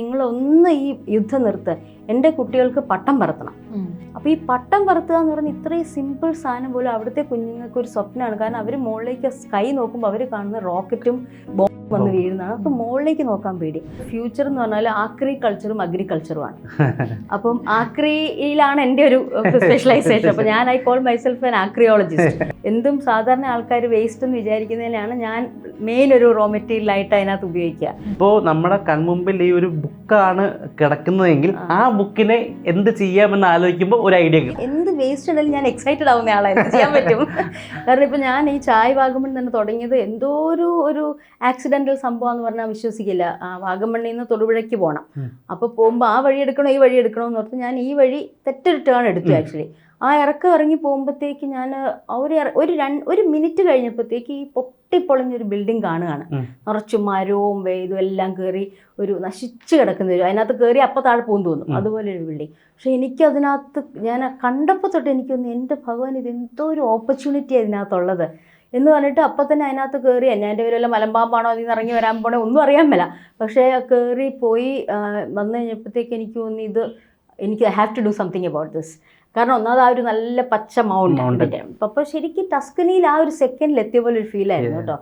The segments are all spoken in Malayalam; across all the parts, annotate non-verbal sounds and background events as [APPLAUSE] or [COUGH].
നിങ്ങൾ ഒന്ന് ഈ യുദ്ധം നിർത്ത്. എന്റെ കുട്ടികൾക്ക് പട്ടം പറത്തണം. അപ്പോൾ ഈ പട്ടം പറത്തുക എന്ന് പറഞ്ഞാൽ ഇത്രയും സിമ്പിൾ സാധനം പോലും അവിടുത്തെ കുഞ്ഞുങ്ങൾക്ക് ഒരു സ്വപ്നമാണ് കാരണം അവർ മുകളിലേക്ക് സ്കൈ നോക്കുമ്പോൾ അവർ കാണുന്ന റോക്കറ്റും വന്ന് വീഴുന്നതാണ് അപ്പോൾ മുകളിലേക്ക് നോക്കാൻ പേടി. ഫ്യൂച്ചർ എന്ന് പറഞ്ഞാൽ ആക്രി കൾച്ചറും അഗ്രികൾച്ചറുമാണ് [LAUGHS] അപ്പം ആക്രിയിലാണ് എന്റെ ഒരു സ്പെഷ്യലൈസേഷൻ അപ്പോൾ ഞാൻ ഐ കോൾ മൈസെൽഫ് ആൻ ആക്രിയോളജിസ്റ്റ്. [LAUGHS] എന്തും സാധാരണ ആൾക്കാർ വേസ്റ്റ് എന്ന് വിചാരിക്കുന്നതിനാണ് ഞാൻ മെയിൻ ഒരു റോ മെറ്റീരിയൽ ആയിട്ട് അതിനകത്ത് ഉപയോഗിക്കുക. ഇപ്പോൾ നമ്മുടെ കൺമുമ്പിൽ ഈ ഒരു ബുക്കാണ് കിടക്കുന്നതെങ്കിൽ ആ. ബുക്കിനെ എന്ത് ചെയ്യാമെന്ന് ആലോചിക്കുമ്പോൾ ഒരു ഐഡിയ കിട്ടും. എന്ത് വേസ്റ്റ് ഉണ്ടെങ്കിലും ഞാൻ എക്സൈറ്റഡ് ആവുന്ന ആളാണ് ചെയ്യാൻ പറ്റും? [LAUGHS] കാരണം ഇപ്പം ഞാൻ ഈ ചായ വാഗമൺ തന്നെ തുടങ്ങിയത് എന്തോ ഒരു ഒരു ആക്സിഡന്റൽ സംഭവം എന്ന് പറഞ്ഞാൽ വിശ്വസിക്കില്ല. ആ, വാഗമണ്ണിൽ നിന്ന് തൊടുപുഴയ്ക്ക് പോകണം. അപ്പോൾ പോകുമ്പോൾ ആ വഴി എടുക്കണോ ഈ വഴി എടുക്കണോ എന്ന് ഓർത്ത് ഞാൻ ഈ വഴി തെറ്റൊരു ടേൺ എടുത്തു ആക്ച്വലി ആ ഇറക്കം ഇറങ്ങി പോകുമ്പോഴത്തേക്ക് ഞാൻ ഒരു ഒരു രണ്ട് ഒരു മിനിറ്റ് കഴിഞ്ഞപ്പോഴത്തേക്ക് ഈ പൊട്ടിപ്പൊളിഞ്ഞൊരു ബിൽഡിംഗ് കാണുകയാണ്. നിറച്ചു മരവും വെയ്തും എല്ലാം കയറി ഒരു നശിച്ചു കിടക്കുന്ന ഒരു അതിനകത്ത് കയറി അപ്പം താഴെ പോകും തോന്നും. അതുപോലെ ഒരു ബിൽഡിംഗ് പക്ഷെ എനിക്ക് അതിനകത്ത് ഞാൻ കണ്ടപ്പോൾ തൊട്ട് എനിക്കൊന്ന് എന്റെ ഭഗവാൻ ഇത് എന്തോ ഒരു ഓപ്പർച്യൂണിറ്റി അതിനകത്തുള്ളത്. എന്ന് പറഞ്ഞിട്ട് അപ്പം തന്നെ അതിനകത്ത് കയറി എന്നാ എന്റെ പേര് വല്ല മലമ്പാമ്പാണോ അതിൽ ഇറങ്ങി വരാൻ പോണേ? ഒന്നും അറിയാൻ മേല. പക്ഷേ കയറി പോയി വന്നു കഴിഞ്ഞപ്പോഴത്തേക്ക് എനിക്ക് തോന്നി ഇത് എനിക്ക് I have to do something about this. കാരണം ഒന്നാമത് ആ ഒരു നല്ല പച്ച മൗണ്ട് Mountain. അപ്പോൾ ശരിക്കും ടസ്കനിയിൽ ആ ഒരു സെക്കൻഡിൽ എത്തിയ പോലെ ഒരു ഫീൽ ആയിരുന്നു കേട്ടോ.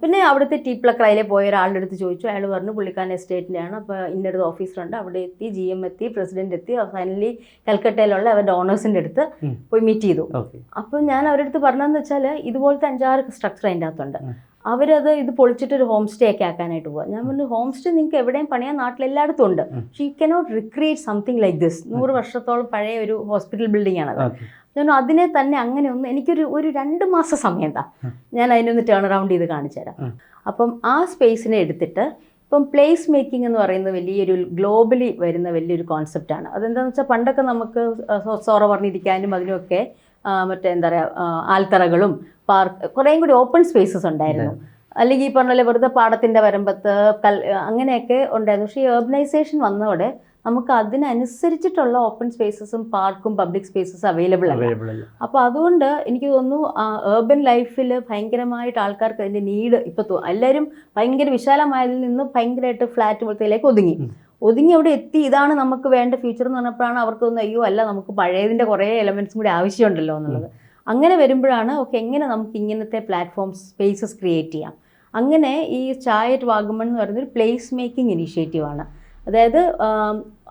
പിന്നെ അവിടുത്തെ ടീപ്ലക്രയിലെ പോയ ഒരാളുടെ അടുത്ത് ചോദിച്ചു. അയാൾ പറഞ്ഞു പുള്ളിക്കാരൻ എസ്റ്റേറ്റിന്റെ ആണ് അപ്പോൾ ഇന്നടുത്ത് ഓഫീസറുണ്ട് അവിടെ എത്തി ജി എം എത്തി പ്രസിഡന്റ് എത്തി. ഫൈനലി കൽക്കട്ടയിലുള്ള അവരുടെ ഓണേഴ്സിന്റെ അടുത്ത് പോയി മീറ്റ് ചെയ്തു. അപ്പോൾ ഞാൻ അവരുടെ അടുത്ത് പറഞ്ഞതെന്ന് വെച്ചാൽ ഇതുപോലത്തെ അഞ്ചാറ് സ്ട്രക്ചർ അതിന്റെ അകത്തുണ്ട്. അവരത് ഇത് പൊളിച്ചിട്ട് ഒരു ഹോം സ്റ്റേ ഒക്കെ ആക്കാനായിട്ട് പോകുക ഞാൻ പറഞ്ഞു ഹോം സ്റ്റേ നിങ്ങൾക്ക് എവിടെയും പണിയാൻ നാട്ടിൽ എല്ലായിടത്തും ഉണ്ട്. പക്ഷേ you cannot recreate something like this നൂറ് വർഷത്തോളം പഴയ ഒരു ഹോസ്പിറ്റൽ ബിൽഡിംഗ് ആണ് ഞാൻ അതിനെ തന്നെ അങ്ങനെ ഒന്ന് എനിക്കൊരു ഒരു രണ്ട് മാസം സമയം താ ഞാൻ അതിനൊന്ന് ടേൺ അറൗണ്ട് ചെയ്ത് കാണിച്ചു തരാം. അപ്പം ആ സ്പേസിനെ എടുത്തിട്ട് ഇപ്പം പ്ലേസ് മേക്കിംഗ് എന്ന് പറയുന്ന വലിയൊരു ഗ്ലോബലി വരുന്ന വലിയൊരു കോൺസെപ്റ്റാണ് അതെന്താണെന്ന് വെച്ചാൽ പണ്ടൊക്കെ നമുക്ക് സോറ പറഞ്ഞിരിക്കാനും അതിനുമൊക്കെ ആ, മറ്റേ എന്താ പറയുക ആൽത്തറകളും പാർക്ക് കുറേയും കൂടി ഓപ്പൺ സ്പേസസ് ഉണ്ടായിരുന്നു. അല്ലെങ്കിൽ ഈ പറഞ്ഞ പോലെ വെറുതെ പാടത്തിന്റെ വരമ്പത്ത് കൽ അങ്ങനെയൊക്കെ ഉണ്ടായിരുന്നു. പക്ഷേ ഈ ഏർബനൈസേഷൻ വന്നതോടെ നമുക്ക് അതിനനുസരിച്ചിട്ടുള്ള ഓപ്പൺ സ്പേസസും പാർക്കും പബ്ലിക് സ്പേസസും അവൈലബിൾ അവൈലബിൾ അല്ല. അപ്പോൾ അതുകൊണ്ട് എനിക്ക് തോന്നുന്നു ഏർബൻ ലൈഫിൽ ഭയങ്കരമായിട്ട് ആൾക്കാർക്ക് അതിന്റെ നീഡ് ഇപ്പോൾ എല്ലാവരും ഭയങ്കര വിശാലമായതിൽ നിന്ന് ഭയങ്കരമായിട്ട് ഫ്ലാറ്റ് പോലത്തേലേക്ക് ഒതുങ്ങി. ഒതുങ്ങി അവിടെ എത്തി ഇതാണ് നമുക്ക് വേണ്ട ഫ്യൂച്ചർ എന്ന് പറഞ്ഞപ്പോഴാണ് അവർക്ക് തോന്നുന്നത് അയ്യോ അല്ല നമുക്ക് പഴയതിന്റെ കുറേ എലമെന്റ്സും കൂടി ആവശ്യമുണ്ടല്ലോ എന്നുള്ളത്. അങ്ങനെ വരുമ്പോഴാണ് ഓക്കെ എങ്ങനെ നമുക്ക് ഇങ്ങനത്തെ പ്ലാറ്റ്ഫോം സ്പേസസ് ക്രിയേറ്റ് ചെയ്യാം. അങ്ങനെ ഈ ചായറ്റ് വാഗമൺ എന്ന് പറയുന്നത് ഒരു പ്ലേസ് മേക്കിംഗ് ഇനീഷ്യേറ്റീവാണ് അതായത്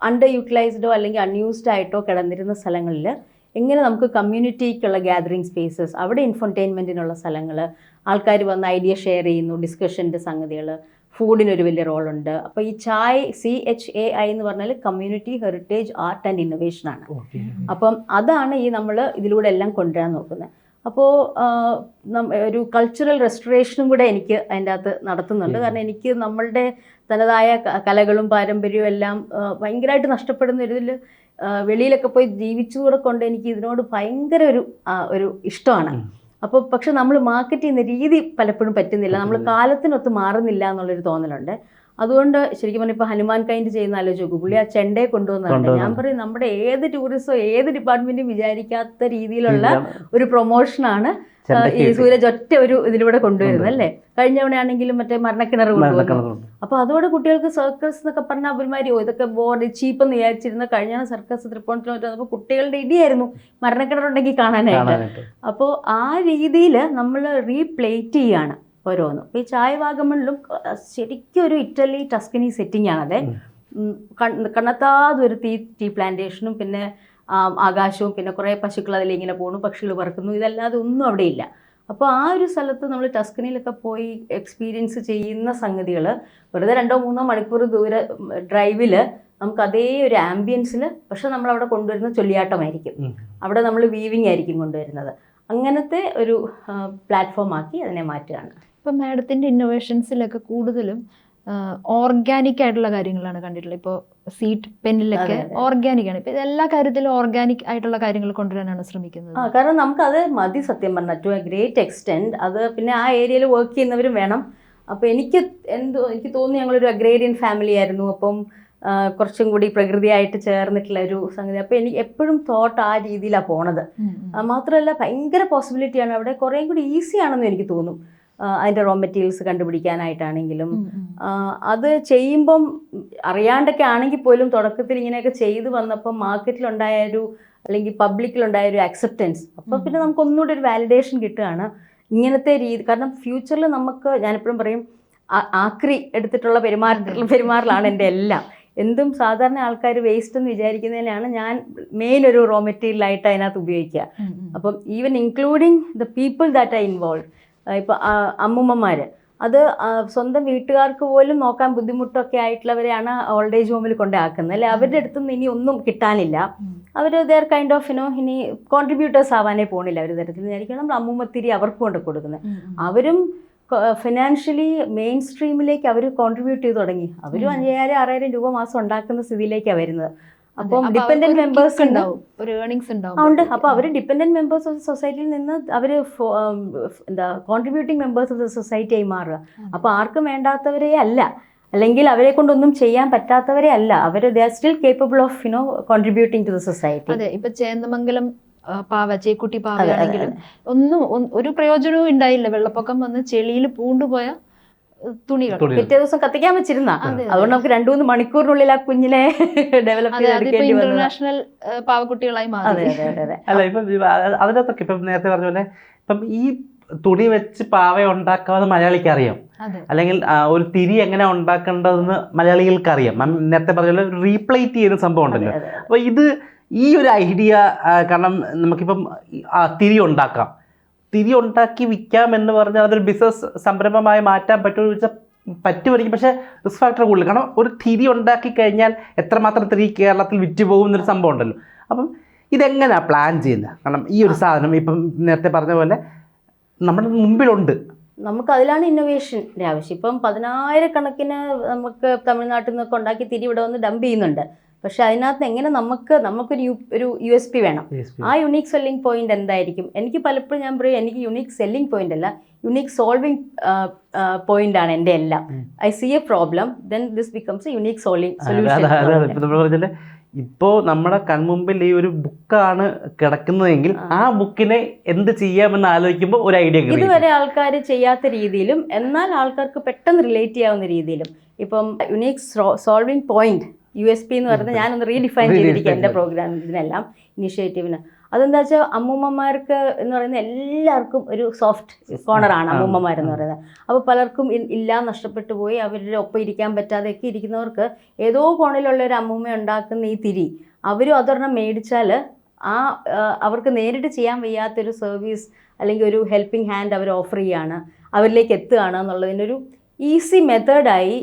അണ്ടർ യൂട്ടിലൈസ്ഡോ അല്ലെങ്കിൽ അൺയൂസ്ഡ് ആയിട്ടോ കിടന്നിരുന്ന സ്ഥലങ്ങളിൽ എങ്ങനെ നമുക്ക് കമ്മ്യൂണിറ്റിക്കുള്ള ഗ്യാതറിങ് സ്പേസസ് അവിടെ ഇൻഫർടൈൻമെന്റിനുള്ള സ്ഥലങ്ങൾ ആൾക്കാർ വന്ന് ഐഡിയ ഷെയർ ചെയ്യുന്നു ഡിസ്കഷന്റെ സംഗതികൾ ഫുഡിനൊരു വലിയ റോളുണ്ട്. അപ്പോൾ ഈ Chai C H A I എന്ന് പറഞ്ഞാൽ കമ്മ്യൂണിറ്റി ഹെറിറ്റേജ് ആർട്ട് ആൻഡ് ഇന്നൊവേഷനാണ് അപ്പം അതാണ് ഈ നമ്മൾ ഇതിലൂടെ എല്ലാം കൊണ്ടുവരാൻ നോക്കുന്നത്. അപ്പോൾ ഒരു കൾച്ചറൽ റെസ്റ്റോറേഷനും കൂടെ എനിക്ക് അതിന്റെ അകത്ത് നടത്തുന്നുണ്ട്. കാരണം എനിക്ക് നമ്മളുടെ തനതായ കലകളും പാരമ്പര്യവും എല്ലാം ഭയങ്കരമായിട്ട് നഷ്ടപ്പെടുന്ന ഒരു ഇതിൽ വെളിയിലൊക്കെ പോയി ജീവിച്ചുകൂടെ കൊണ്ട് എനിക്ക് ഇതിനോട് ഭയങ്കര ഒരു ഒരു ഇഷ്ടമാണ്. അപ്പോൾ പക്ഷെ നമ്മൾ മാർക്കറ്റ് ചെയ്യുന്ന രീതി പലപ്പോഴും പറ്റുന്നില്ല. നമ്മൾ കാലത്തിനൊത്ത് മാറുന്നില്ല എന്നുള്ളൊരു തോന്നലുണ്ട്. അതുകൊണ്ട് ശരിക്കും പറഞ്ഞാൽ ഇപ്പോൾ ഹനുമാൻ കൈൻഡ് ചെയ്യുന്ന ആലോചിച്ച് നോക്കൂ. പുള്ളി ആ ചെണ്ടയെ കൊണ്ടുവന്നാണ് ഞാൻ. പറയും നമ്മുടെ ഏത് ടൂറിസ്റ്റോ ഏത് ഡിപ്പാർട്ട്മെന്റും വിചാരിക്കാത്ത രീതിയിലുള്ള ഒരു പ്രൊമോഷനാണ് ഈ സൂരജ് ഒറ്റ ഒരു ഇതിലൂടെ കൊണ്ടുവരുന്നത് അല്ലേ? കഴിഞ്ഞ തവണയാണെങ്കിലും മറ്റേ മരണക്കിണർ കൊണ്ടുവന്നു. അപ്പോൾ അതോടെ കുട്ടികൾക്ക് സർക്കസ് എന്നൊക്കെ പറഞ്ഞാൽ അവന്മാരി ഇതൊക്കെ ബോർഡ് ചീപ്പ് എന്ന് വിചാരിച്ചിരുന്ന കഴിഞ്ഞ സർക്കസ് തൃപ്പൂണിത്തുറ വന്നപ്പോൾ കുട്ടികളുടെ ഇടിയായിരുന്നു മരണക്കിണറുണ്ടെങ്കിൽ ഉണ്ടെങ്കിൽ കാണാനായിട്ട്. അപ്പോൾ ആ രീതിയിൽ നമ്മൾ റീപ്ലേറ്റ് ചെയ്യാണ്. ഓരോന്നും. ഈ ചായ വാഗമണിലും ശരിക്കും ഒരു ഇറ്റലി ടസ്കനി സെറ്റിംഗ് ആണത്. കണ്ണത്താ ദുരത്തി ടീ പ്ലാന്റേഷനും പിന്നെ ആകാശവും പിന്നെ കുറേ പശുക്കൾ അതിലിങ്ങനെ പോണു പക്ഷികൾ പറക്കുന്നു. ഇതല്ലാതെ ഒന്നും അവിടെ ഇല്ല. അപ്പോൾ ആ ഒരു സ്ഥലത്ത് നമ്മൾ ടസ്കനിയിലൊക്കെ പോയി എക്സ്പീരിയൻസ് ചെയ്യുന്ന സംഗതികൾ വെറുതെ രണ്ടോ മൂന്നോ മണിക്കൂർ ദൂര ഡ്രൈവിൽ നമുക്ക് അതേ ഒരു ആംബിയൻസിൽ പക്ഷെ നമ്മൾ അവിടെ കൊണ്ടുവരുന്ന ചൊല്ലിയാട്ടമായിരിക്കും. അവിടെ നമ്മൾ വീവിങ് ആയിരിക്കും കൊണ്ടുവരുന്നത്. അങ്ങനത്തെ ഒരു പ്ലാറ്റ്ഫോം ആക്കി അതിനെ മാറ്റുകയാണ്. ഇപ്പം മാഡത്തിന്റെ ഇന്നോവേഷൻസിലൊക്കെ കൂടുതലും ഓർഗാനിക് ആയിട്ടുള്ള കാര്യങ്ങളാണ് കണ്ടിട്ടുള്ളത്. ഇപ്പോൾ സീറ്റ് പെന്നിലൊക്കെ. ഓർഗാനിക് ആണ്. ഇപ്പം എല്ലാ കാര്യത്തിലും ഓർഗാനിക് ആയിട്ടുള്ള കാര്യങ്ങൾ കൊണ്ടുവരാനാണ് ശ്രമിക്കുന്നത്. ആ കാരണം നമുക്കത് മതി സത്യം പറഞ്ഞാൽ ടു എ ഗ്രേറ്റ് എക്സ്റ്റെൻഡ് അത് പിന്നെ ആ ഏരിയയിൽ വർക്ക് ചെയ്യുന്നവരും വേണം. അപ്പോൾ എനിക്ക് എന്തോ എനിക്ക് തോന്നുന്നു ഞങ്ങളൊരു അഗ്രേരിയൻ ഫാമിലി ആയിരുന്നു. അപ്പം കുറച്ചും കൂടി പ്രകൃതിയായിട്ട് ചേർന്നിട്ടുള്ള ഒരു സംഗതി. അപ്പോൾ എനിക്ക് എപ്പോഴും തോട്ട് ആ രീതിയിലാണ് പോണത്. മാത്രമല്ല ഭയങ്കര പോസിബിലിറ്റിയാണ് അവിടെ കുറേ കൂടി ഈസിയാണെന്ന് എനിക്ക് തോന്നും. അതിന്റെ റോ മെറ്റീരിയൽസ് കണ്ടുപിടിക്കാനായിട്ടാണെങ്കിലും അത് ചെയ്യുമ്പം അറിയാണ്ടൊക്കെ ആണെങ്കിൽ പോലും തുടക്കത്തിൽ ഇങ്ങനെയൊക്കെ ചെയ്തു വന്നപ്പോൾ മാർക്കറ്റിലുണ്ടായ ഒരു അല്ലെങ്കിൽ പബ്ലിക്കിലുണ്ടായ ഒരു അക്സെപ്റ്റൻസ് അപ്പോൾ പിന്നെ നമുക്ക് ഒന്നുകൂടി ഒരു വാലിഡേഷൻ കിട്ടുകയാണ്. ഇങ്ങനത്തെ രീതി കാരണം ഫ്യൂച്ചറിൽ നമുക്ക് ഞാനെപ്പോഴും പറയും ആക്രി എടുത്തിട്ടുള്ള പെരുമാറ്റ പെരുമാറലാണ് എന്റെ എല്ലാം. എന്തും സാധാരണ ആൾക്കാർ വേസ്റ്റ് എന്ന് വിചാരിക്കുന്നതിനാണ് ഞാൻ മെയിൻ ഒരു റോ മെറ്റീരിയൽ ആയിട്ട് അതിനകത്ത് ഉപയോഗിക്കുക. അപ്പം even including the people that are involve ഇപ്പോൾ അമ്മുമ്മമാർ അത് സ്വന്തം വീട്ടുകാർക്ക് പോലും നോക്കാൻ ബുദ്ധിമുട്ടൊക്കെ ആയിട്ടുള്ളവരെയാണ് ഓൾഡ് ഏജ് ഹോമിൽ കൊണ്ടാക്കുന്നത് അല്ലെ? അവരുടെ അടുത്ത് നിന്ന് ഇനി ഒന്നും കിട്ടാനില്ല. അവർ ദർ കൈൻഡ് ഓഫ് ഇനോ ഇനി കോൺട്രിബ്യൂട്ടേഴ്സ് ആവാനേ പോണില്ല ഒരു തരത്തിൽ. വിചാരിക്കണം നമ്മൾ അമ്മുമ്മത്തിരി അവർക്ക് കൊണ്ട് കൊടുക്കുന്നത് അവരും ഫിനാൻഷ്യലി മെയിൻ സ്ട്രീമിലേക്ക് അവർ കോൺട്രിബ്യൂട്ട് ചെയ്ത് തുടങ്ങി. അവരും അഞ്ചായിരം ആറായിരം രൂപ മാസം ഉണ്ടാക്കുന്ന സ്ഥിതിയിലേക്കാണ് വരുന്നത്. അപ്പം ഡിപ്പെൻഡന്റ് മെമ്പേഴ്സ് ഉണ്ടാവും അപ്പൊ ഒരു ഏർണിങ്സ് ഉണ്ടാവും. ഉണ്ട്. അപ്പോൾ അവർ ഡിപ്പെൻഡന്റ് മെമ്പേഴ്സ് ഓഫ് സൊസൈറ്റിയിൽ നിന്ന് അവർ എന്താ contributing members of the society ആയി മാറുക. അപ്പോൾ ആർക്കും വേണ്ടാത്തവരെ അല്ല. അല്ലെങ്കിൽ അവരെ കൊണ്ടൊന്നും ചെയ്യാൻ പറ്റാത്തവരെ അല്ല. അവർ they are still capable of you know contributing to the society അതെ. ഇപ്പൊ ചേന്ദമംഗലം പാവ ചേക്കുട്ടി പാവ പാവയാണെങ്കിലും ഒന്നും ഒരു പ്രയോജനവും ഉണ്ടായില്ല. വെള്ളപ്പൊക്കം വന്ന് ചെളിയിൽ പൂണ്ടുപോയ തുണികൾ. പിറ്റേ ദിവസം കത്തിക്കാൻ വെച്ചിരുന്ന. അതെ, അതുകൊണ്ട് നമുക്ക് രണ്ടു മൂന്ന് മണിക്കൂറിനുള്ളിൽ ആ കുഞ്ഞിനെ ഡെവലപ്പ് ചെയ്തെടുക്കേണ്ടി ഇന്റർനാഷണൽ പാവക്കുട്ടികളായി അതെ മാറി. അതെ അതെ അതെ അല്ല ഇപ്പം അതിനകത്തൊക്കെ ഇപ്പം നേരത്തെ പറഞ്ഞ പോലെ ഇപ്പം ഈ തുണി വെച്ച് പാവ ഉണ്ടാക്കാമെന്ന് മലയാളിക്ക് അറിയാം. അല്ലെങ്കിൽ ഒരു തിരി എങ്ങനെ ഉണ്ടാക്കേണ്ടതെന്ന് മലയാളികൾക്ക് അറിയാം നേരത്തെ പറഞ്ഞ പോലെ റീപ്ലേറ്റ് ചെയ്യുന്ന സംഭവം ഉണ്ടല്ലോ. അപ്പൊ. അപ്പോൾ ഇത് ഈ ഒരു ഐഡിയ കാരണം നമുക്കിപ്പം തിരി ഉണ്ടാക്കാം. തിരി ഉണ്ടാക്കി വിൽക്കാം എന്ന് പറഞ്ഞാൽ അതൊരു ബിസിനസ് സംരംഭമായി മാറ്റാൻ പറ്റുമെന്ന് ചോദിച്ചാൽ പറ്റുമായിരിക്കും. പക്ഷേ റിസ്ക് ഫാക്ടർ കൂടുതൽ. കാരണം ഒരു തിരി ഉണ്ടാക്കി കഴിഞ്ഞാൽ എത്രമാത്രം തിരി കേരളത്തിൽ വിറ്റ് പോകും എന്നൊരു സംഭവം ഉണ്ടല്ലോ. അപ്പം ഇതെങ്ങനെയാണ് പ്ലാൻ ചെയ്യുന്നത് കാരണം ഈ ഒരു സാധനം ഇപ്പം നേരത്തെ പറഞ്ഞ പോലെ നമ്മുടെ മുമ്പിലുണ്ട്. നമുക്ക് അതിലാണ് ഇന്നോവേഷന്റെ ആവശ്യം. ഇപ്പം പതിനായിരക്കണക്കിന് നമുക്ക് തമിഴ്നാട്ടിൽ നിന്നൊക്കെ ഉണ്ടാക്കി തിരി ഇവിടെ വന്ന് ഡംപ് ചെയ്യുന്നുണ്ട്. പക്ഷെ അതിനകത്ത് എങ്ങനെ നമുക്ക് നമുക്കൊരു യു ഒരു യു എസ് പി വേണം. ആ യുണീക്ക് സെല്ലിംഗ് പോയിന്റ് എന്തായിരിക്കും? എനിക്ക് പലപ്പോഴും ഞാൻ പറയും എനിക്ക് യുണീക്ക് സെല്ലിംഗ് പോയിന്റ് അല്ല യുണീക്ക് സോൾവിങ് പോയിന്റ് ആണ് എന്റെ എല്ലാം. I see a problem then this becomes a unique പറഞ്ഞാൽ ഇപ്പോ നമ്മുടെ കൺമുമ്പിൽ ഈ ഒരു ബുക്കാണ് കിടക്കുന്നതെങ്കിൽ ആ. ആ ബുക്കിനെ എന്ത് ചെയ്യാമെന്ന് ആലോചിക്കുമ്പോൾ ഒരു ഐഡിയ ഇതുവരെ ആൾക്കാർ ചെയ്യാത്ത രീതിയിലും എന്നാൽ ആൾക്കാർക്ക് പെട്ടെന്ന് റിലേറ്റ് ചെയ്യാവുന്ന രീതിയിലും. ഇപ്പം unique solving point U S P എന്ന് പറയുന്നത് ഞാനൊന്ന് റീഡിഫൈൻ ചെയ്തിരിക്കുക എന്റെ പ്രോഗ്രാം ഇതിനെല്ലാം ഇനിഷ്യേറ്റീവിന് അതെന്താ വെച്ചാൽ അമ്മൂമ്മമാർക്ക് എന്ന് പറയുന്നത് എല്ലാവർക്കും ഒരു സോഫ്റ്റ് കോണറാണ് അമ്മൂമ്മമാരെന്ന്. പറയുന്നത്. അപ്പോൾ പലർക്കും ഇല്ല നഷ്ടപ്പെട്ടു പോയി അവരുടെ ഒപ്പം ഇരിക്കാൻ പറ്റാതെയൊക്കെ ഇരിക്കുന്നവർക്ക് ഏതോ കോണിലുള്ള ഒരു അമ്മൂമ്മ ഉണ്ടാക്കുന്ന ഈ തിരി അവരും അതൊരെണ്ണം മേടിച്ചാൽ ആ ആ, അവർക്ക് നേരിട്ട് ചെയ്യാൻ വയ്യാത്തൊരു സർവീസ് അല്ലെങ്കിൽ ഒരു ഹെൽപ്പിംഗ് ഹാൻഡ് അവർ ഓഫർ ചെയ്യുകയാണ് അവരിലേക്ക് എത്തുകയാണ് എന്നുള്ളതിനൊരു ഈസി മെത്തേഡായി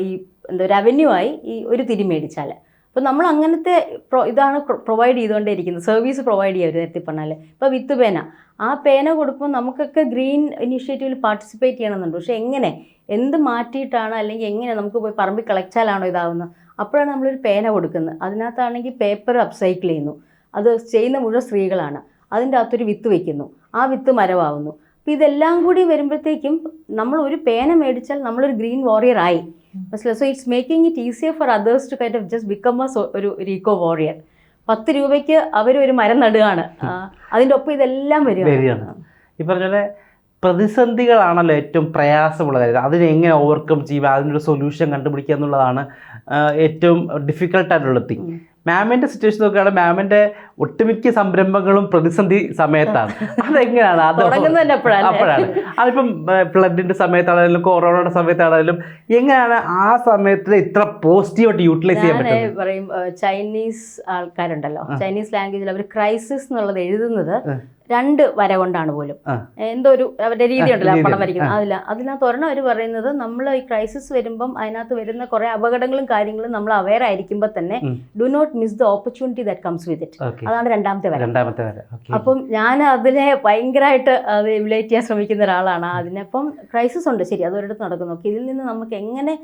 ഈ എന്താ റവന്യൂ ആയി ഈ ഒരു തിരി മേടിച്ചാൽ അപ്പോൾ നമ്മൾ അങ്ങനത്തെ പ്രൊ ഇതാണ് പ്രൊവൈഡ് ചെയ്തുകൊണ്ടേയിരിക്കുന്നത്. സർവീസ് പ്രൊവൈഡ് ചെയ്യുക ഒരു തരത്തിൽ പറഞ്ഞാൽ ഇപ്പോൾ വിത്ത് പേന. ആ പേന കൊടുക്കുമ്പോൾ നമുക്കൊക്കെ ഗ്രീൻ ഇനിഷ്യേറ്റീവിൽ പാർട്ടിസിപ്പേറ്റ് ചെയ്യണമെന്നുണ്ട്. പക്ഷേ എങ്ങനെ? എന്ത് മാറ്റിയിട്ടാണ് അല്ലെങ്കിൽ എങ്ങനെ നമുക്ക് പോയി പറമ്പിൽ കളക്റ്റാലാണോ ഇതാവുന്നത്? അപ്പോഴാണ് നമ്മളൊരു പേന കൊടുക്കുന്നത്. അതിനകത്താണെങ്കിൽ പേപ്പർ അപ്സൈക്കിൾ ചെയ്യുന്നു. അത് ചെയ്യുന്ന മുഴുവൻ സ്ത്രീകളാണ്. അതിന്റെ അകത്തൊരു വിത്ത് വയ്ക്കുന്നു ആ വിത്ത് മരമാവുന്നു അപ്പോൾ ഇതെല്ലാം കൂടി വരുമ്പോഴത്തേക്കും നമ്മൾ ഒരു പേന മേടിച്ചാൽ നമ്മളൊരു ഗ്രീൻ വാറിയർ ആയി. മനസ്സിലായി? So it's making it easier for others to kind of just become a ഒരു ഈക്കോ വാറിയർ പത്ത് രൂപയ്ക്ക് അവർ ഒരു മരം നടുകയാണ്. അതിന്റെ ഒപ്പം ഇതെല്ലാം. വരികയാണ്. ഈ പറഞ്ഞ പോലെ പ്രതിസന്ധികളാണല്ലോ ഏറ്റവും പ്രയാസമുള്ള കാര്യം അതിനെ എങ്ങനെ ഓവർകം ചെയ്യുക? അതിനൊരു സൊല്യൂഷൻ കണ്ടുപിടിക്കുക എന്നുള്ളതാണ് ഏറ്റവും ഡിഫിക്കൽട്ടായിട്ടുള്ള തിങ് ഉം. മാമിന്റെ സിറ്റുവേഷൻ നോക്കുകയാണെങ്കിൽ മാമിന്റെ ഒട്ടുമിക്ക സംരംഭങ്ങളും പ്രതിസന്ധി സമയത്താണ് അതെങ്ങനെയാണ് അത്? അപ്പോഴാണ് അതിപ്പം ഫ്ലഡിന്റെ സമയത്താണെങ്കിലും കൊറോണയുടെ സമയത്താണെങ്കിലും എങ്ങനെയാണ് ആ സമയത്തിൽ ഇത്ര പോസിറ്റീവായിട്ട് യൂട്ടിലൈസ് ചെയ്യാൻ പറ്റും പറയും ചൈനീസ് ആൾക്കാരുണ്ടല്ലോ ചൈനീസ് ലാംഗ്വേജിൽ അവർ ക്രൈസിസ് എന്നുള്ളത് എഴുതുന്നത്. രണ്ട് വര കൊണ്ടാണ് പോലും. എന്തോ ഒരു അവരുടെ രീതി ഉണ്ടല്ലോ പണം വരയ്ക്കുന്നത്. അതില്ല. അതിനകത്ത് ഒരെണ്ണം അവർ പറയുന്നത് നമ്മൾ ഈ ക്രൈസിസ് വരുമ്പം അതിനകത്ത് വരുന്ന കുറേ അപകടങ്ങളും കാര്യങ്ങളും നമ്മൾ അവെയർ ആയിരിക്കുമ്പോൾ തന്നെ do not miss the opportunity that comes with it അതാണ് രണ്ടാമത്തെ വര. രണ്ടാമത്തെ വരെ. അപ്പം ഞാൻ അതിനെ ഭയങ്കരമായിട്ട് അത് എമുലേറ്റ് ചെയ്യാൻ ശ്രമിക്കുന്ന ഒരാളാണ്. അതിനപ്പം ക്രൈസിസ് ഉണ്ട്. ശരി അതൊരിടത്ത് നടക്കുന്നു. ഇതിൽ നിന്ന് നമുക്ക് എങ്ങനെ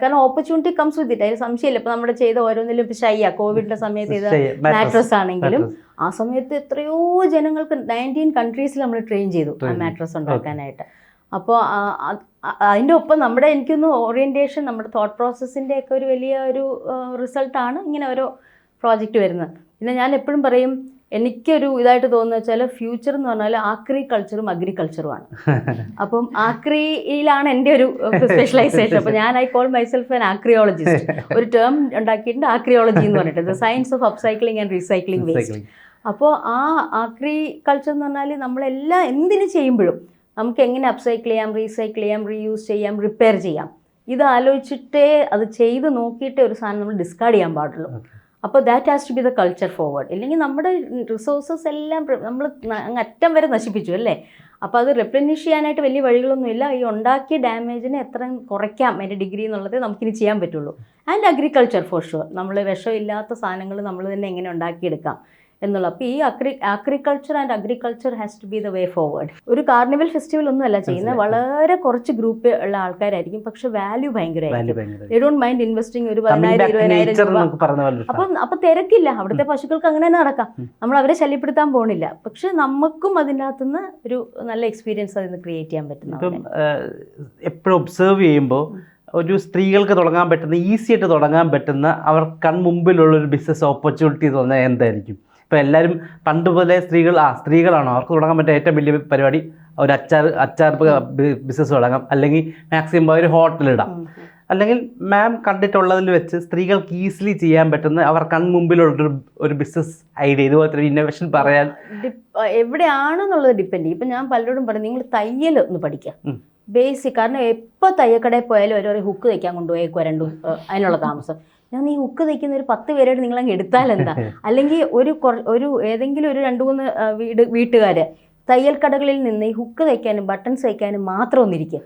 കാരണം ഓപ്പർച്യൂണിറ്റി കംസ് വിത്ത് ഇറ്റ് അതിന് സംശയമില്ല. ഇപ്പം നമ്മുടെ ചെയ്ത ഓരോന്നിലും ഇപ്പം ഷയ്യ കോവിഡിന്റെ സമയത്ത് ചെയ്ത മാട്രസ് ആണെങ്കിലും ആ സമയത്ത് എത്രയോ ജനങ്ങൾക്ക് നയന്റീൻ കൺട്രീസിൽ നമ്മൾ ട്രെയിൻ ചെയ്തു. ആ. മാട്രസ് ഉണ്ടാക്കാനായിട്ട്. അപ്പോൾ അതിന്റെ ഒപ്പം നമ്മുടെ എനിക്കൊന്ന് ഓറിയന്റേഷൻ നമ്മുടെ തോട്ട് പ്രോസസ്സിന്റെ ഒക്കെ ഒരു വലിയ ഒരു റിസൾട്ടാണ് ഇങ്ങനെ ഓരോ പ്രോജക്റ്റ് വരുന്നത്. പിന്നെ ഞാൻ എപ്പോഴും പറയും എനിക്കൊരു ഇതായിട്ട് തോന്നുന്നത് വെച്ചാൽ ഫ്യൂച്ചർ എന്ന് പറഞ്ഞാൽ ആക്രി കൾച്ചറും അഗ്രികൾച്ചറുമാണ് [LAUGHS] അപ്പം ആക്രിയിലാണ് എന്റെ ഒരു സ്പെഷ്യലൈസേഷൻ അപ്പം ഞാൻ ഐ കോൾ മൈസെൽഫ് ആൻ ആക്രിയോളജിസ്റ്റ് ഒരു ടേം ഉണ്ടാക്കിയിട്ടുണ്ട് ആക്രിയോളജി എന്ന് പറഞ്ഞിട്ട്. The science of upcycling and recycling waste അപ്പോൾ ആ ആക്രി കൾച്ചർ എന്ന് പറഞ്ഞാൽ നമ്മളെല്ലാം എന്തിനു ചെയ്യുമ്പോഴും നമുക്ക് എങ്ങനെ അപ്സൈക്കിൾ ചെയ്യാം റീസൈക്കിൾ ചെയ്യാം റീയൂസ് ചെയ്യാം റിപ്പയർ ചെയ്യാം. ഇത് ആലോചിച്ചിട്ടേ അത് ചെയ്ത് നോക്കിയിട്ടേ ഒരു സാധനം നമ്മൾ ഡിസ്കാർഡ് ചെയ്യാൻ പാടുള്ളൂ. അപ്പോൾ that has to be the culture forward ഇല്ലെങ്കിൽ നമ്മുടെ റിസോഴ്സസ് എല്ലാം നമ്മൾ അങ്ങ് അറ്റം വരെ നശിപ്പിച്ചു അല്ലേ? അപ്പോൾ അത് റെപ്ലനിഷ് ചെയ്യാനായിട്ട് വലിയ വഴികളൊന്നുമില്ല ഈ ഉണ്ടാക്കിയ ഡാമേജിനെ എത്ര കുറയ്ക്കാം അതിന്റെ ഡിഗ്രി എന്നുള്ളത് നമുക്കിനി ചെയ്യാൻ പറ്റുള്ളൂ. ആൻഡ് അഗ്രികൾച്ചർ ഫോർ ഷുവർ നമ്മൾ വിഷമില്ലാത്ത സാധനങ്ങൾ നമ്മൾ തന്നെ എങ്ങനെ ഉണ്ടാക്കിയെടുക്കാം? എന്നുള്ള അപ്പോൾ ഈ agri agriculture and agriculture has to be the way forward ഒരു കാർണിവൽ ഫെസ്റ്റിവൽ ഒന്നുമല്ല ചെയ്യുന്നത്. വളരെ കുറച്ച് ഗ്രൂപ്പ് ഉള്ള ആൾക്കാരായിരിക്കും. പക്ഷെ വാല്യൂ ഭയങ്കരമായിരിക്കും. ഡോണ്ട് മൈൻഡ് ഇൻവെസ്റ്റിംഗ് ഒരു പതിനായിരം ഇരുപതിനായിരം രൂപ. അപ്പം അപ്പൊ തിരക്കില്ല. അവിടുത്തെ പശുക്കൾക്ക് അങ്ങനെ തന്നെ നടക്കാം. നമ്മൾ അവരെ ശല്യപ്പെടുത്താൻ പോണില്ല. പക്ഷെ നമുക്കും അതിനകത്തുനിന്ന് ഒരു നല്ല എക്സ്പീരിയൻസ് അതിൽ നിന്ന് ക്രിയേറ്റ് ചെയ്യാൻ പറ്റുന്നു എപ്പോഴും ഒബ്സേർവ് ചെയ്യുമ്പോൾ ഒരു സ്ത്രീകൾക്ക് തുടങ്ങാൻ പറ്റുന്ന ഈസി ആയിട്ട് തുടങ്ങാൻ പറ്റുന്ന അവർ കൺ കൺമുമ്പിലുള്ള ഒരു ബിസിനസ് ഓപ്പർച്യൂണിറ്റി തോന്നുന്നത് എന്തായിരിക്കും? ഇപ്പം എല്ലാവരും പണ്ട് പോലെ സ്ത്രീകൾ ആ സ്ത്രീകളാണോ? അവർക്ക് തുടങ്ങാൻ പറ്റിയ ഏറ്റവും വലിയ പരിപാടി ഒരു അച്ചാർ അച്ചാർ ബിസിനസ് തുടങ്ങാം. അല്ലെങ്കിൽ മാക്സിമം ഒരു ഹോട്ടലിടാം. അല്ലെങ്കിൽ മാം കണ്ടിട്ടുള്ളതിൽ വെച്ച് സ്ത്രീകൾക്ക് ഈസിലി ചെയ്യാൻ പറ്റുന്ന അവർ കൺമുമ്പിലുള്ളൊരു ഒരു ബിസിനസ് ഐഡിയ ഇതുപോലത്തെ ഒരു ഇന്നോവേഷൻ പറയാൻ എവിടെയാണെന്നുള്ളത് ഡിപ്പെൻഡ് ചെയ്യും. ഇപ്പം ഞാൻ പലരോടും പറയും നിങ്ങൾ തയ്യൽ ഒന്ന് പഠിക്കുക ഉം. ബേസിക് കാരണം എപ്പോൾ തയ്യക്കടയിൽ പോയാലും ഓരോ ഹുക്ക് തയ്ക്കാൻ കൊണ്ടുപോയേക്കോ രണ്ടു അതിനുള്ള താമസം. ഞാൻ ഈ ഹുക്ക് തയ്ക്കുന്ന ഒരു പത്ത് പേരോട് നിങ്ങൾ അങ്ങ് എടുത്താൽ എന്താ? [LAUGHS] അല്ലെങ്കിൽ ഒരു ഒരു ഏതെങ്കിലും ഒരു രണ്ട് മൂന്ന് വീട് വീട്ടുകാർ തയ്യൽ കടകളിൽ നിന്ന് ഈ ഹുക്ക് തയ്ക്കാനും ബട്ടൺസ് തയ്ക്കാനും മാത്രം ഒന്നിരിക്കുക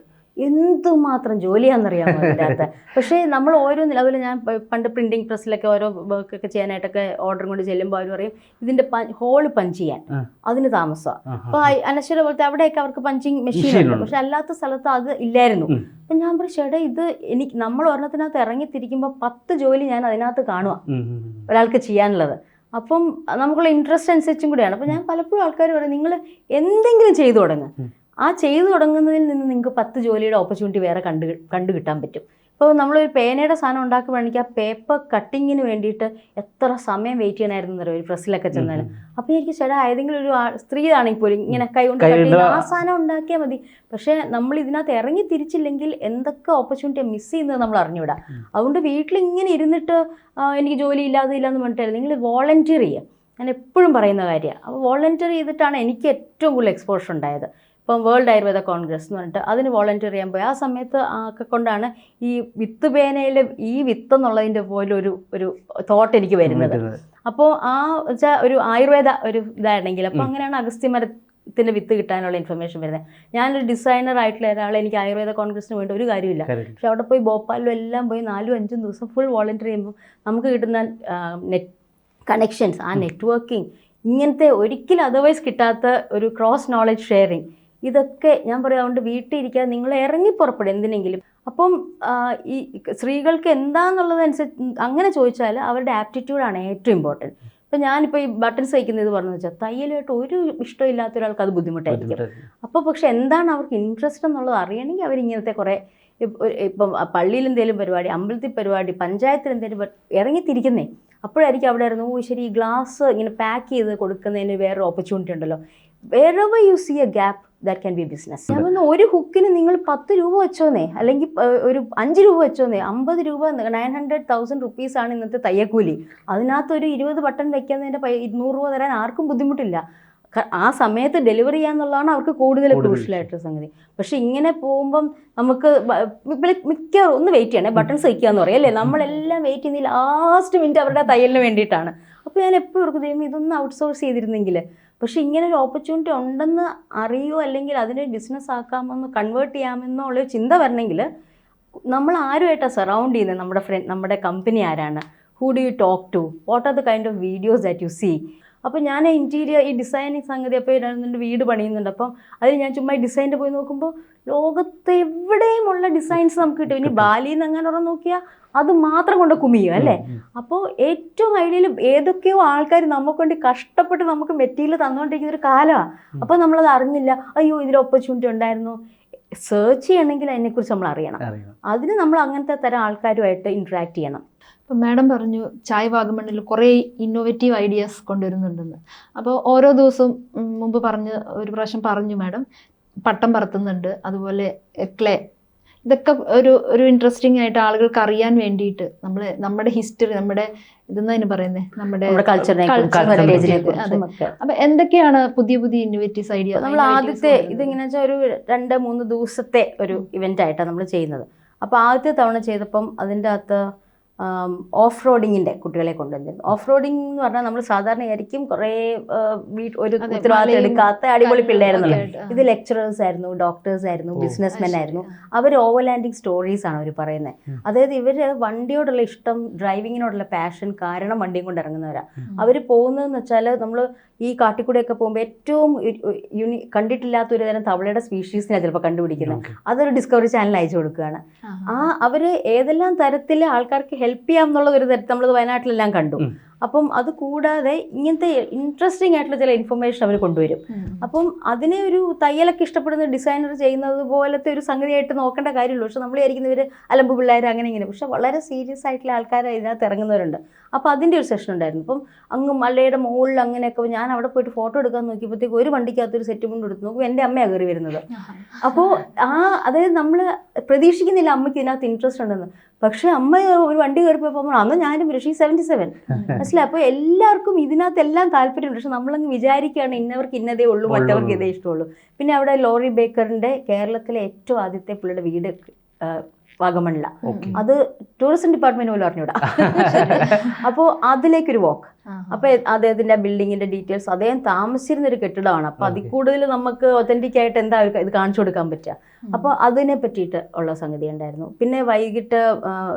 എന്തുമാത്രം ജോലിയാണെന്നറിയാമോ അതിനകത്ത്. പക്ഷേ നമ്മൾ ഓരോ അതുപോലെ ഞാൻ പണ്ട് പ്രിന്റിംഗ് പ്രസ്സിലൊക്കെ ഓരോ വർക്കൊക്കെ ചെയ്യാനായിട്ടൊക്കെ ഓർഡർ കൊണ്ട് ചെല്ലുമ്പോൾ അവർ പറയും ഇതിന്റെ ഹോൾ പഞ്ച് ചെയ്യാൻ. അതിന് താമസമാണ് അപ്പൊ അപ്പോൾ അനശ്വര പോലത്തെ അവിടെയൊക്കെ അവർക്ക് പഞ്ചിങ് മെഷീൻ ഉണ്ട്. പക്ഷെ അല്ലാത്ത സ്ഥലത്ത് അത് ഇല്ലായിരുന്നു. അപ്പൊ ഞാൻ പറയും ചേട്ടാ ഇത് എനിക്ക് നമ്മൾ ഒരെണ്ണത്തിനകത്ത് ഇറങ്ങിത്തിരിക്കുമ്പോൾ പത്ത് ജോലി ഞാൻ അതിനകത്ത് കാണുക. ഒരാൾക്ക് ചെയ്യാനുള്ളത്. അപ്പം നമുക്കുള്ള ഇൻട്രസ്റ്റ് അനുസരിച്ചും കൂടിയാണ്. അപ്പം ഞാൻ പലപ്പോഴും ആൾക്കാർ പറയും നിങ്ങൾ എന്തെങ്കിലും ചെയ്തു തുടങ്ങുക. ആ ചെയ്തു തുടങ്ങുന്നതിൽ നിന്ന് നിങ്ങൾക്ക് പത്ത് ജോലിയുടെ ഓപ്പർച്യൂണിറ്റി വേറെ കണ്ടു കണ്ടു കിട്ടാൻ പറ്റും. ഇപ്പോൾ നമ്മളൊരു പേനയുടെ സാധനം ഉണ്ടാക്കുകയാണെങ്കിൽ ആ പേപ്പർ കട്ടിങ്ങിന് വേണ്ടിയിട്ട് എത്ര സമയം വെയിറ്റ് ചെയ്യണമായിരുന്നു എന്നറിയോ? ഒരു പ്രസ്സിലൊക്കെ ചെന്നാൽ അപ്പോൾ എനിക്ക് ചേട്ടാ ഏതെങ്കിലും ഒരു ആ- സ്ത്രീ ആണെങ്കിൽ പോലും ഇങ്ങനെ കൈ കൊണ്ട് ആ ആ- സാധനം ഉണ്ടാക്കിയാൽ മതി. പക്ഷേ നമ്മൾ ഇതിനകത്ത് ഇറങ്ങി തിരിച്ചില്ലെങ്കിൽ എന്തൊക്കെ ഓപ്പർച്യൂണിറ്റി മിസ് ചെയ്യുന്നത് നമ്മൾ അറിഞ്ഞുവിടാം അതുകൊണ്ട് വീട്ടിൽ ഇങ്ങനെ ഇരുന്നിട്ട് എനിക്ക് ജോലി ഇല്ലാതെ ഇല്ലാന്ന് പറഞ്ഞിട്ടില്ല നിങ്ങൾ വോളണ്ടിയർ ചെയ്യുക. ഞാൻ എപ്പോഴും പറയുന്ന കാര്യമാണ്. അപ്പോൾ വോളണ്ടിയർ ചെയ്തിട്ടാണ് എനിക്ക് ഏറ്റവും കൂടുതൽ എക്സ്പോഷർ ഉണ്ടായത്. ഇപ്പം വേൾഡ് ആയുർവേദ കോൺഗ്രസ് എന്ന് പറഞ്ഞിട്ട് അതിന് വോളണ്ടിയർ ചെയ്യാൻ പോയി. ആ സമയത്ത് ഒക്കെ കൊണ്ടാണ് ഈ വിത്ത് പേനയിൽ ഈ വിത്ത് എന്നുള്ളതിന്റെ പോലെ ഒരു ഒരു തോട്ട് എനിക്ക് വരുന്നത്. അപ്പോൾ ആ വെച്ചാൽ ഒരു ആയുർവേദ ഒരു ഇതാണെങ്കിൽ അപ്പോൾ അങ്ങനെയാണ് അഗസ്ത്യമരത്തിന്റെ വിത്ത് കിട്ടാനുള്ള ഇൻഫർമേഷൻ വരുന്നത്. ഞാനൊരു ഡിസൈനർ ആയിട്ടുള്ള ഒരാൾ എനിക്ക് ആയുർവേദ കോൺഗ്രസിന് വേണ്ട ഒരു കാര്യമില്ല. പക്ഷെ അവിടെ പോയി ഭോപ്പാലിലും എല്ലാം പോയി നാലും അഞ്ചും ദിവസം ഫുൾ വോളണ്ടിയർ ചെയ്യുമ്പോൾ നമുക്ക് കിട്ടുന്ന നെറ്റ് കണക്ഷൻസ് ആ നെറ്റ്വർക്കിംഗ് ഇങ്ങനത്തെ ഒരിക്കലും അതർവൈസ് കിട്ടാത്ത ഒരു ക്രോസ് നോളജ് ഷെയറിങ് ഇതൊക്കെ ഞാൻ പറയാം അതുകൊണ്ട് വീട്ടിൽ ഇരിക്കാതെ നിങ്ങൾ ഇറങ്ങി പുറപ്പെടും എന്തിനെങ്കിലും. അപ്പം ഈ സ്ത്രീകൾക്ക് എന്താണെന്നുള്ളതനുസരിച്ച് അങ്ങനെ ചോദിച്ചാൽ അവരുടെ ആപ്റ്റിറ്റ്യൂഡാണ് ഏറ്റവും ഇമ്പോർട്ടന്റ്. ഇപ്പം ഞാനിപ്പോൾ ഈ ബട്ടൺസ് തയ്ക്കുന്നത് പറഞ്ഞു വെച്ചാൽ തയ്യലായിട്ട് ഒരു ഇഷ്ടമില്ലാത്ത ഒരാൾക്ക് അത് ബുദ്ധിമുട്ടായിരിക്കും. അപ്പോൾ പക്ഷെ എന്താണ് അവർക്ക് ഇൻട്രസ്റ്റ് എന്നുള്ളത് അറിയണമെങ്കിൽ അവരിങ്ങനത്തെ കുറേ ഇപ്പം പള്ളിയിൽ എന്തെങ്കിലും പരിപാടി അമ്പലത്തിൽ പരിപാടി പഞ്ചായത്തിൽ എന്തെങ്കിലും ഇറങ്ങിത്തിരിക്കുന്നേ. അപ്പോഴായിരിക്കും അവിടെ ആയിരുന്നു ഓ ശരി ഈ ഗ്ലാസ് ഇങ്ങനെ പാക്ക് ചെയ്ത് കൊടുക്കുന്നതിന് വേറൊരു ഓപ്പർച്യൂണിറ്റി ഉണ്ടല്ലോ. വേറെ you see a gap that can be business ഞാൻ പറഞ്ഞു ഒരു ഹുക്കിന് നിങ്ങൾ പത്ത് രൂപ വെച്ചോന്നേ അല്ലെങ്കിൽ ഒരു അഞ്ച് രൂപ വെച്ചോന്നേ അമ്പത് രൂപ നയൻ ഹൺഡ്രഡ് തൗസൻഡ് റുപ്പീസാണ് ഇന്നത്തെ തയ്യക്കൂലി അതിനകത്ത് ഒരു ഇരുപത് ബട്ടൺ വെക്കുന്നതിന്റെ ഇരുന്നൂറ് നൂറ് രൂപ തരാൻ ആർക്കും ബുദ്ധിമുട്ടില്ല. ആ സമയത്ത് ഡെലിവറി ചെയ്യാന്നുള്ളതാണ് അവർക്ക് കൂടുതൽ ക്രൂഷ്യലായിട്ടുള്ള സംഗതി. പക്ഷെ ഇങ്ങനെ പോകുമ്പം നമുക്ക് മിക്ക- ഒന്ന് വെയിറ്റ് ചെയ്യണേ. ബട്ടൺസ് വയ്ക്കുക എന്ന് പറയും അല്ലേ? നമ്മളെല്ലാം വെയിറ്റ് ചെയ്യുന്ന ലാസ്റ്റ് മിനിറ്റ് അവരുടെ തയ്യലിന് വേണ്ടിയിട്ടാണ്. അപ്പോൾ ഞാൻ എപ്പോഴും ഓർക്കും ദൈവം ഇതൊന്ന് ഔട്ട്സോഴ്സ് ചെയ്തിരുന്നെങ്കിൽ പക്ഷെ ഇങ്ങനെ ഒരു ഓപ്പർച്യൂണിറ്റി ഉണ്ടെന്ന് അറിയോ അല്ലെങ്കിൽ അതിനെ ബിസിനസ് ആക്കാമെന്നോ കൺവേർട്ട് ചെയ്യാമെന്നോ ഉള്ള ചിന്ത വരണമെങ്കിൽ നമ്മൾ ആരുമായിട്ടാണ് സറൗണ്ട് ചെയ്യുന്നത്? നമ്മുടെ ഫ്രണ്ട് നമ്മുടെ കമ്പനി ആരാണ്? Who do you talk to what are the kind of videos that you see അപ്പോൾ ഞാൻ ഇന്റീരിയർ ഈ ഡിസൈനിങ് സംഗതി അപ്പോൾ രണ്ട് വീട് പണിയുന്നുണ്ട്. അപ്പം അതിൽ ഞാൻ ചുമ്മാ ഡിസൈന്റെ പോയി നോക്കുമ്പോൾ ലോകത്ത് എവിടെയുമുള്ള ഡിസൈൻസ് നമുക്ക് കിട്ടും. ഇനി ബാലിയിൽ നിന്ന് അങ്ങനെ ഒരെണ്ണം നോക്കിയാൽ അത് മാത്രം കൊണ്ട് കുമിയും അല്ലേ? അപ്പോൾ ഏറ്റവും ഐഡിയയിൽ ഏതൊക്കെയോ ആൾക്കാർ നമുക്ക് വേണ്ടി കഷ്ടപ്പെട്ട് നമുക്ക് മെറ്റീരിയൽ തന്നുകൊണ്ടിരിക്കുന്ന ഒരു കാലമാണ് അപ്പോൾ നമ്മളത് അറിഞ്ഞില്ല. അയ്യോ ഇതിൽ ഓപ്പർച്യൂണിറ്റി ഉണ്ടായിരുന്നു. സെർച്ച് ചെയ്യണമെങ്കിൽ അതിനെക്കുറിച്ച് നമ്മൾ അറിയണം. അതിന് നമ്മൾ അങ്ങനത്തെ തരം ആൾക്കാരുമായിട്ട് ഇൻട്രാക്ട് ചെയ്യണം. ഇപ്പം മാഡം പറഞ്ഞു ചായ് വാഗമണ്ണിൽ കുറേ ഇന്നോവേറ്റീവ് ഐഡിയാസ് കൊണ്ടുവരുന്നുണ്ടെന്ന്. അപ്പോൾ ഓരോ ദിവസവും മുമ്പ് പറഞ്ഞ് ഒരു പ്രാവശ്യം പറഞ്ഞു മാഡം. പട്ടം പറത്തുന്നുണ്ട് അതുപോലെ ക്ലേ ഇതൊക്കെ ഒരു ഒരു ഇൻട്രസ്റ്റിംഗ് ആയിട്ട് ആളുകൾക്ക് അറിയാൻ വേണ്ടിയിട്ട് നമ്മൾ നമ്മുടെ ഹിസ്റ്ററി നമ്മുടെ ഇതെന്നതിന് പറയുന്നത് നമ്മുടെ അപ്പൊ എന്തൊക്കെയാണ് പുതിയ പുതിയ ഇന്നോവേറ്റീവ്സ് ഐഡിയ നമ്മൾ ആദ്യത്തെ ഇതിങ്ങനെ വെച്ചാൽ ഒരു രണ്ട് മൂന്ന് ദിവസത്തെ ഒരു ഇവന്റ് ആയിട്ടാണ് നമ്മൾ ചെയ്യുന്നത്. അപ്പോൾ ആദ്യത്തെ തവണ ചെയ്തപ്പം അതിന്റെ അകത്ത് ഓഫ് റോഡിങ്ങിന്റെ കുട്ടികളെ കൊണ്ടുവന്നിരുന്നു. ഓഫ് റോഡിംഗ് എന്ന് പറഞ്ഞാൽ നമ്മൾ സാധാരണ ആയിരിക്കും കുറേ വീട്ട് ഒരു ഉത്തരവാദിത്തം എടുക്കാത്ത അടിപൊളി പിള്ളേരെന്നുള്ള. ഇത് ലെക്ചറേഴ്സ് ആയിരുന്നു ഡോക്ടേഴ്സ് ആയിരുന്നു. ബിസിനസ്മെൻ ആയിരുന്നു. അവർ ഓവർലാൻഡിങ് സ്റ്റോറീസ് ആണ് അവർ പറയുന്നത്. അതായത് ഇവർ വണ്ടിയോടുള്ള ഇഷ്ടം ഡ്രൈവിങ്ങിനോടുള്ള പാഷൻ കാരണം വണ്ടിയും കൊണ്ട് ഇറങ്ങുന്നവരാ. ഉം. അവർ പോകുന്നതെന്ന് വെച്ചാൽ നമ്മൾ ഈ കാട്ടിക്കൂടെയൊക്കെ പോകുമ്പോൾ ഏറ്റവും യുണി കണ്ടിട്ടില്ലാത്ത ഒരു തരം തവളയുടെ സ്പീഷീസിനെ ചിലപ്പോൾ കണ്ടുപിടിക്കുന്നത് അതൊരു ഡിസ്കവറി ചാനൽ അയച്ചു കൊടുക്കുകയാണ്. ആ. ആ അവർ ഏതെല്ലാം തരത്തിൽ ആൾക്കാർക്ക് ഹെൽപ്പ് ചെയ്യാം എന്നുള്ള ഒരു തരത്തിൽ നമ്മൾ വയനാട്ടിലെല്ലാം കണ്ടു. അപ്പം അത് കൂടാതെ ഇങ്ങനത്തെ ഇൻട്രസ്റ്റിംഗ് ആയിട്ടുള്ള ചില ഇൻഫർമേഷൻ അവർ കൊണ്ടുവരും. അപ്പം അതിനെ ഒരു തയ്യലൊക്കെ ഇഷ്ടപ്പെടുന്ന ഡിസൈനർ ചെയ്യുന്നത് പോലത്തെ ഒരു സംഗതിയായിട്ട് നോക്കേണ്ട കാര്യമുള്ളൂ. പക്ഷെ നമ്മൾ വിചാരിക്കുന്നവർ അലമ്പ് പിള്ളേർ അങ്ങനെ ഇങ്ങനെ. പക്ഷെ വളരെ സീരിയസ് ആയിട്ടുള്ള ആൾക്കാർ ഇതിനകത്ത് ഇറങ്ങുന്നവരുണ്ട്. അപ്പം അതിന്റെ ഒരു സെഷൻ ഉണ്ടായിരുന്നു. അപ്പം അങ്ങ് മലയുടെ മുകളിൽ അങ്ങനെയൊക്കെ ഞാൻ അവിടെ പോയിട്ട് ഫോട്ടോ എടുക്കാൻ നോക്കിയപ്പോഴത്തേക്ക് ഒരു വണ്ടിക്കകത്ത് ഒരു സെറ്റ് കൊണ്ട് എടുത്ത് നോക്കും എന്റെ അമ്മയാണ് കയറി വരുന്നത്. അപ്പോൾ ആ അതായത് നമ്മൾ പ്രതീക്ഷിക്കുന്നില്ല അമ്മയ്ക്ക് ഇതിനകത്ത് ഇൻട്രസ്റ്റ് ഉണ്ടെന്ന്. പക്ഷേ അമ്മ ഒരു വണ്ടി കയറിപ്പോയപ്പോൾ അന്ന് ഞാനും ഋഷി സെവന്റി സെവൻ മനസ്സിലായി. അപ്പോൾ എല്ലാവർക്കും ഇതിനകത്ത് എല്ലാം താല്പര്യമുണ്ട്. പക്ഷെ നമ്മളങ്ങ് വിചാരിക്കുകയാണ് ഇന്നവർക്ക് ഇന്നതേ ഉള്ളൂ മറ്റവർക്ക് ഇതേ ഇഷ്ടമുള്ളൂ. പിന്നെ അവിടെ ലോറി ബേക്കറിന്റെ കേരളത്തിലെ ഏറ്റവും ആദ്യത്തെ പുള്ളിയുടെ വീട് വാഗമണില അത് ടൂറിസം ഡിപ്പാർട്ട്മെന്റ് പോലും അറിഞ്ഞൂടാ. [LAUGHS] അപ്പോൾ അതിലേക്കൊരു വാക്ക്. അപ്പൊ അദ്ദേഹത്തിന്റെ ബിൽഡിങ്ങിന്റെ ഡീറ്റെയിൽസ് അദ്ദേഹം താമസിച്ചിരുന്ന ഒരു കെട്ടിടമാണ്. അപ്പൊ അതിൽ കൂടുതൽ നമുക്ക് ഒത്തന്റിക് ആയിട്ട് എന്താ ഇത് കാണിച്ചു കൊടുക്കാൻ പറ്റുക. അപ്പൊ അപ്പോൾ അതിനെ പറ്റിയിട്ട് ഉള്ള സംഗതി ഉണ്ടായിരുന്നു. പിന്നെ വൈകിട്ട്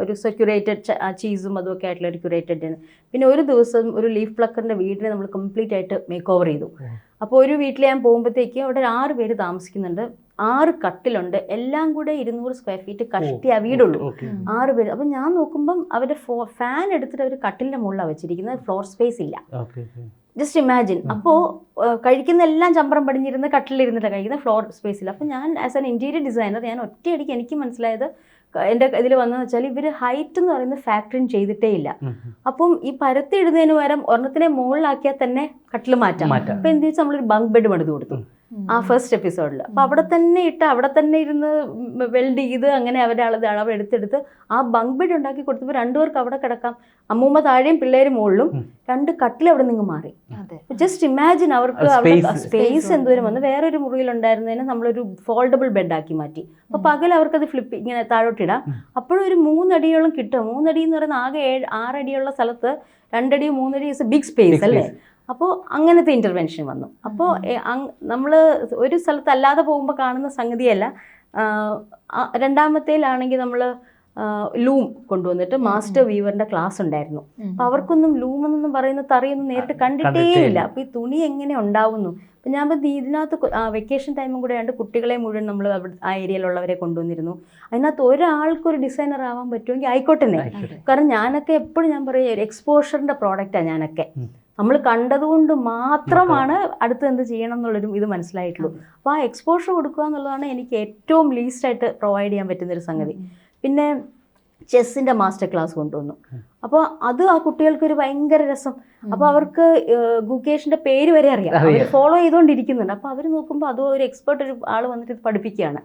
ഒരു സെക്യൂരേറ്റഡ് ചീസും അതുമൊക്കെ ആയിട്ടുള്ള ഒരു ക്യൂറേറ്റഡ് പിന്നെ ഒരു ദിവസം ഒരു ലീഫ് പ്ലക്കറിന്റെ വീടിനെ നമ്മൾ കംപ്ലീറ്റ് ആയിട്ട് മേക്ക് ഓവർ ചെയ്തു. അപ്പോൾ ഒരു വീട്ടിൽ ഞാൻ പോകുമ്പോഴത്തേക്ക് അവിടെ ഒരു ആറ് പേര് താമസിക്കുന്നുണ്ട്. ആറ് കട്ടിലുണ്ട്. എല്ലാം കൂടെ ഇരുന്നൂറ് സ്ക്വയർ ഫീറ്റ് കഷ്ടി വീടുള്ളൂ. ആറ് പേര്. അപ്പം ഞാൻ നോക്കുമ്പം അവരുടെ ഫോ ഫാൻ എടുത്തിട്ട് അവർ കട്ടിലിന്റെ മുകളിലാണ് വെച്ചിരിക്കുന്നത്. ഫ്ലോർ സ്പേസ് ഇല്ല. Just imagine. അപ്പോൾ കഴിക്കുന്ന എല്ലാം ചമ്പറം പടിഞ്ഞിരുന്ന് കട്ടിലിരുന്നിട്ട് കഴിക്കുന്ന ഫ്ലോർ സ്പേസ് ഇല്ല. അപ്പം ഞാൻ ആസ് ആൻ ഇന്റീരിയർ ഡിസൈനർ ഞാൻ ഒറ്റയടിക്ക് എനിക്ക് മനസ്സിലായത് എന്റെ ഇതിൽ വന്നതെന്ന് വെച്ചാൽ ഇവർ ഹൈറ്റ് എന്ന് പറയുന്നത് ഫാക്ടറിങ് ചെയ്തിട്ടേ ഇല്ല. അപ്പം ഈ പരത്തി ഇടുന്നതിന് പകരം ഒരെണ്ണത്തിനെ മുകളിലാക്കിയാൽ തന്നെ കട്ടിൽ മാറ്റാം. അപ്പം എന്ത് വെച്ചാൽ നമ്മളൊരു ബങ്ക് ബെഡ് പണിത് കൊടുത്തു. ആ ഫസ്റ്റ് എപ്പിസോഡിൽ അപ്പം അവിടെ തന്നെ ഇട്ട് അവിടെ തന്നെ ഇരുന്ന് വെൽഡ് ചെയ്ത് അങ്ങനെ അവരുടെ അളവ് അളവ് എടുത്തെടുത്ത് ആ ബങ്ക് ബെഡ് ഉണ്ടാക്കി കൊടുത്തപ്പോൾ രണ്ടുപേർക്ക് അവിടെ കിടക്കാം. അമ്മൂമ്മ താഴെയും പിള്ളേര് മുകളിലും രണ്ട് കട്ടിൽ അവിടെ നിന്ന് മാറി. അതെ. ജസ്റ്റ് ഇമാജിൻ അവർക്ക് അവിടെ. സ്പേസ് എന്തോരം വന്ന്. വേറൊരു മുറിയിലുണ്ടായിരുന്നതിന് നമ്മളൊരു ഫോൾഡബിൾ ബെഡാക്കി മാറ്റി. അപ്പോൾ പകൽ അവർക്കത് ഫ്ലിപ്പ് ഇങ്ങനെ താഴോട്ടിടാം. അപ്പോഴും ഒരു മൂന്നടിയോളം കിട്ടും. മൂന്നടി എന്ന് പറയുന്ന ആകെ ഏഴ് ആറടിയുള്ള സ്ഥലത്ത് രണ്ടടി മൂന്നടി ഇസ് ബിഗ് സ്പേസ് അല്ലേ. അപ്പോൾ അങ്ങനത്തെ ഇന്റർവെൻഷൻ വന്നു. അപ്പോൾ നമ്മൾ ഒരു സ്ഥലത്തല്ലാതെ പോകുമ്പോൾ കാണുന്ന സംഗതിയല്ല. രണ്ടാമത്തേലാണെങ്കിൽ നമ്മൾ ലൂം കൊണ്ടുവന്നിട്ട് മാസ്റ്റർ വീവറിന്റെ ക്ലാസ് ഉണ്ടായിരുന്നു. അപ്പോൾ അവർക്കൊന്നും ലൂം എന്നൊന്നും പറയുന്ന തറിയൊന്നും നേരിട്ട് കണ്ടിട്ടേ ഇല്ല ഈ തുണി എങ്ങനെ ഉണ്ടാവുന്നു? അപ്പം ഞാൻ ഇതിനകത്ത് വെക്കേഷൻ ടൈമും കൂടെ ആണ്ട് കുട്ടികളെ മുഴുവൻ നമ്മൾ അവിടെ ആ ഏരിയയിലുള്ളവരെ കൊണ്ടുവന്നിരുന്നു. അതിനകത്ത് ഒരാൾക്കൊരു ഡിസൈനർ ആവാൻ പറ്റുമെങ്കിൽ ആയിക്കോട്ടെ. കാരണം ഞാനൊക്കെ എപ്പോഴും ഞാൻ പറയും ഒരു എക്സ്പോഷറിന്റെ പ്രോഡക്റ്റാണ് ഞാനൊക്കെ. നമ്മൾ കണ്ടതുകൊണ്ട് മാത്രമാണ് അടുത്ത് എന്ത് ചെയ്യണം എന്നുള്ളൊരു ഇത് മനസ്സിലായിട്ടുള്ളൂ. അപ്പോൾ ആ എക്സ്പോഷർ കൊടുക്കുക എന്നുള്ളതാണ് എനിക്ക് ഏറ്റവും ലീസ്റ്റായിട്ട് പ്രൊവൈഡ് ചെയ്യാൻ പറ്റുന്ന ഒരു സംഗതി പിന്നെ ചെസ്സിന്റെ മാസ്റ്റർ ക്ലാസ് കൊണ്ടുവന്നു. അപ്പോൾ അത് ആ കുട്ടികൾക്ക് ഒരു ഭയങ്കര രസം. അപ്പോൾ അവർക്ക് ഗുഗേഷിന്റെ പേര് വരെ അറിയാം. അവർ ഫോളോ ചെയ്തുകൊണ്ടിരിക്കുന്നുണ്ട് അപ്പോൾ അവർ നോക്കുമ്പോൾ അതോ ഒരു എക്സ്പേർട്ട് ഒരു ആൾ വന്നിട്ട് ഇത് പഠിപ്പിക്കുകയാണ്.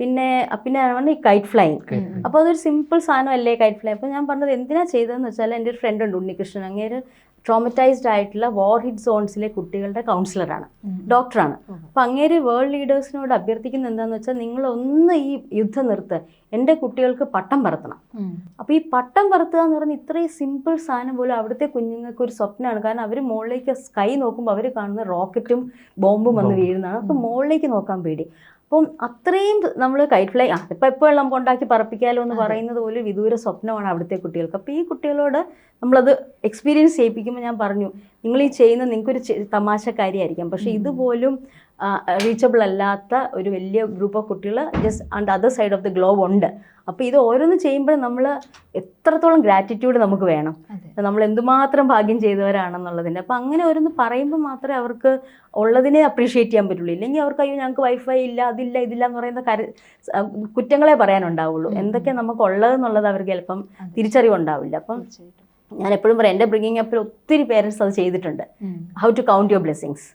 പിന്നെ പിന്നെ ഈ കൈറ്റ് ഫ്ലൈങ് അപ്പോൾ അതൊരു സിമ്പിൾ സാധനമല്ലേ കൈറ്റ് ഫ്ലൈ അപ്പോൾ ഞാൻ പറഞ്ഞത് എന്തിനാ ചെയ്തതെന്ന് വെച്ചാൽ എന്റെ ഒരു ഫ്രണ്ട് ഉണ്ട് ഉണ്ണികൃഷ്ണൻ. അങ്ങേര് ട്രോമറ്റൈസ്ഡ് ആയിട്ടുള്ള വാർ ഹിറ്റ് സോൺസിലെ കുട്ടികളുടെ കൗൺസിലറാണ് ഡോക്ടറാണ്. അപ്പം അങ്ങേര് വേൾഡ് ലീഡേഴ്സിനോട് അഭ്യർത്ഥിക്കുന്ന എന്താണെന്ന് വെച്ചാൽ നിങ്ങളൊന്ന് ഈ യുദ്ധം നിർത്ത്. എന്റെ കുട്ടികൾക്ക് പട്ടം പറത്തണം. അപ്പോൾ ഈ പട്ടം പറത്തുക എന്ന് പറഞ്ഞാൽ ഇത്രയും സിമ്പിൾ സാധനം പോലും അവിടുത്തെ കുഞ്ഞുങ്ങൾക്ക് ഒരു സ്വപ്നമാണ്. കാരണം അവർ മുകളിലേക്ക് സ്കൈ നോക്കുമ്പോൾ അവർ കാണുന്ന റോക്കറ്റും ബോംബും വന്ന്. വീഴുന്നതാണ്. അപ്പോൾ മുകളിലേക്ക് നോക്കാൻ പേടി. അപ്പം അത്രയും നമ്മൾ കൈറ്റ് ഫ്ലൈ ആ ഇപ്പം എപ്പോഴും നമുക്ക് കൊണ്ടാക്കി പറപ്പിക്കാലോ എന്ന് പറയുന്നത് പോലെ വിദൂര സ്വപ്നമാണ് അവിടുത്തെ കുട്ടികൾക്ക്. അപ്പോൾ ഈ കുട്ടികളോട് നമ്മളത് എക്സ്പീരിയൻസ് ചെയ്യിപ്പിക്കുമ്പോൾ ഞാൻ പറഞ്ഞു നിങ്ങൾ ഈ ചെയ്യുന്ന നിങ്ങൾക്കൊരു തമാശ തമാശക്കാരിയായിരിക്കാം പക്ഷേ ഇതുപോലും റീച്ചബിൾ അല്ലാത്ത ഒരു വലിയ ഗ്രൂപ്പ് ഓഫ് കുട്ടികൾ just and other side of the globe ഉണ്ട്. അപ്പോൾ ഇത് ഓരോന്ന് ചെയ്യുമ്പോഴും നമ്മൾ എത്രത്തോളം ഗ്രാറ്റിറ്റ്യൂഡ് നമുക്ക് വേണം. നമ്മൾ എന്തുമാത്രം ഭാഗ്യം ചെയ്തവരാണെന്നുള്ളതിന്റെ അപ്പോൾ അങ്ങനെ ഓരോന്ന് പറയുമ്പോൾ മാത്രമേ അവർക്ക് ഉള്ളതിനെ അപ്രീഷിയേറ്റ് ചെയ്യാൻ പറ്റുള്ളൂ. ഇല്ലെങ്കിൽ അവർക്ക് അയ്യോ ഞങ്ങൾക്ക് വൈഫൈ ഇല്ല അതില്ല ഇതില്ല എന്ന് പറയുന്ന കര കുറ്റങ്ങളെ പറയാനുണ്ടാവുള്ളൂ. എന്തൊക്കെ നമുക്ക് ഉള്ളതെന്നുള്ളത് അവർക്ക് ചിലപ്പം തിരിച്ചറിവുണ്ടാവില്ല. അപ്പം ഞാൻ എപ്പോഴും പറയാം എന്റെ ബ്രിങ്ങിങ് അപ്പിൽ ഒത്തിരി പേരൻസ് അത് ചെയ്തിട്ടുണ്ട്. How to count your blessings.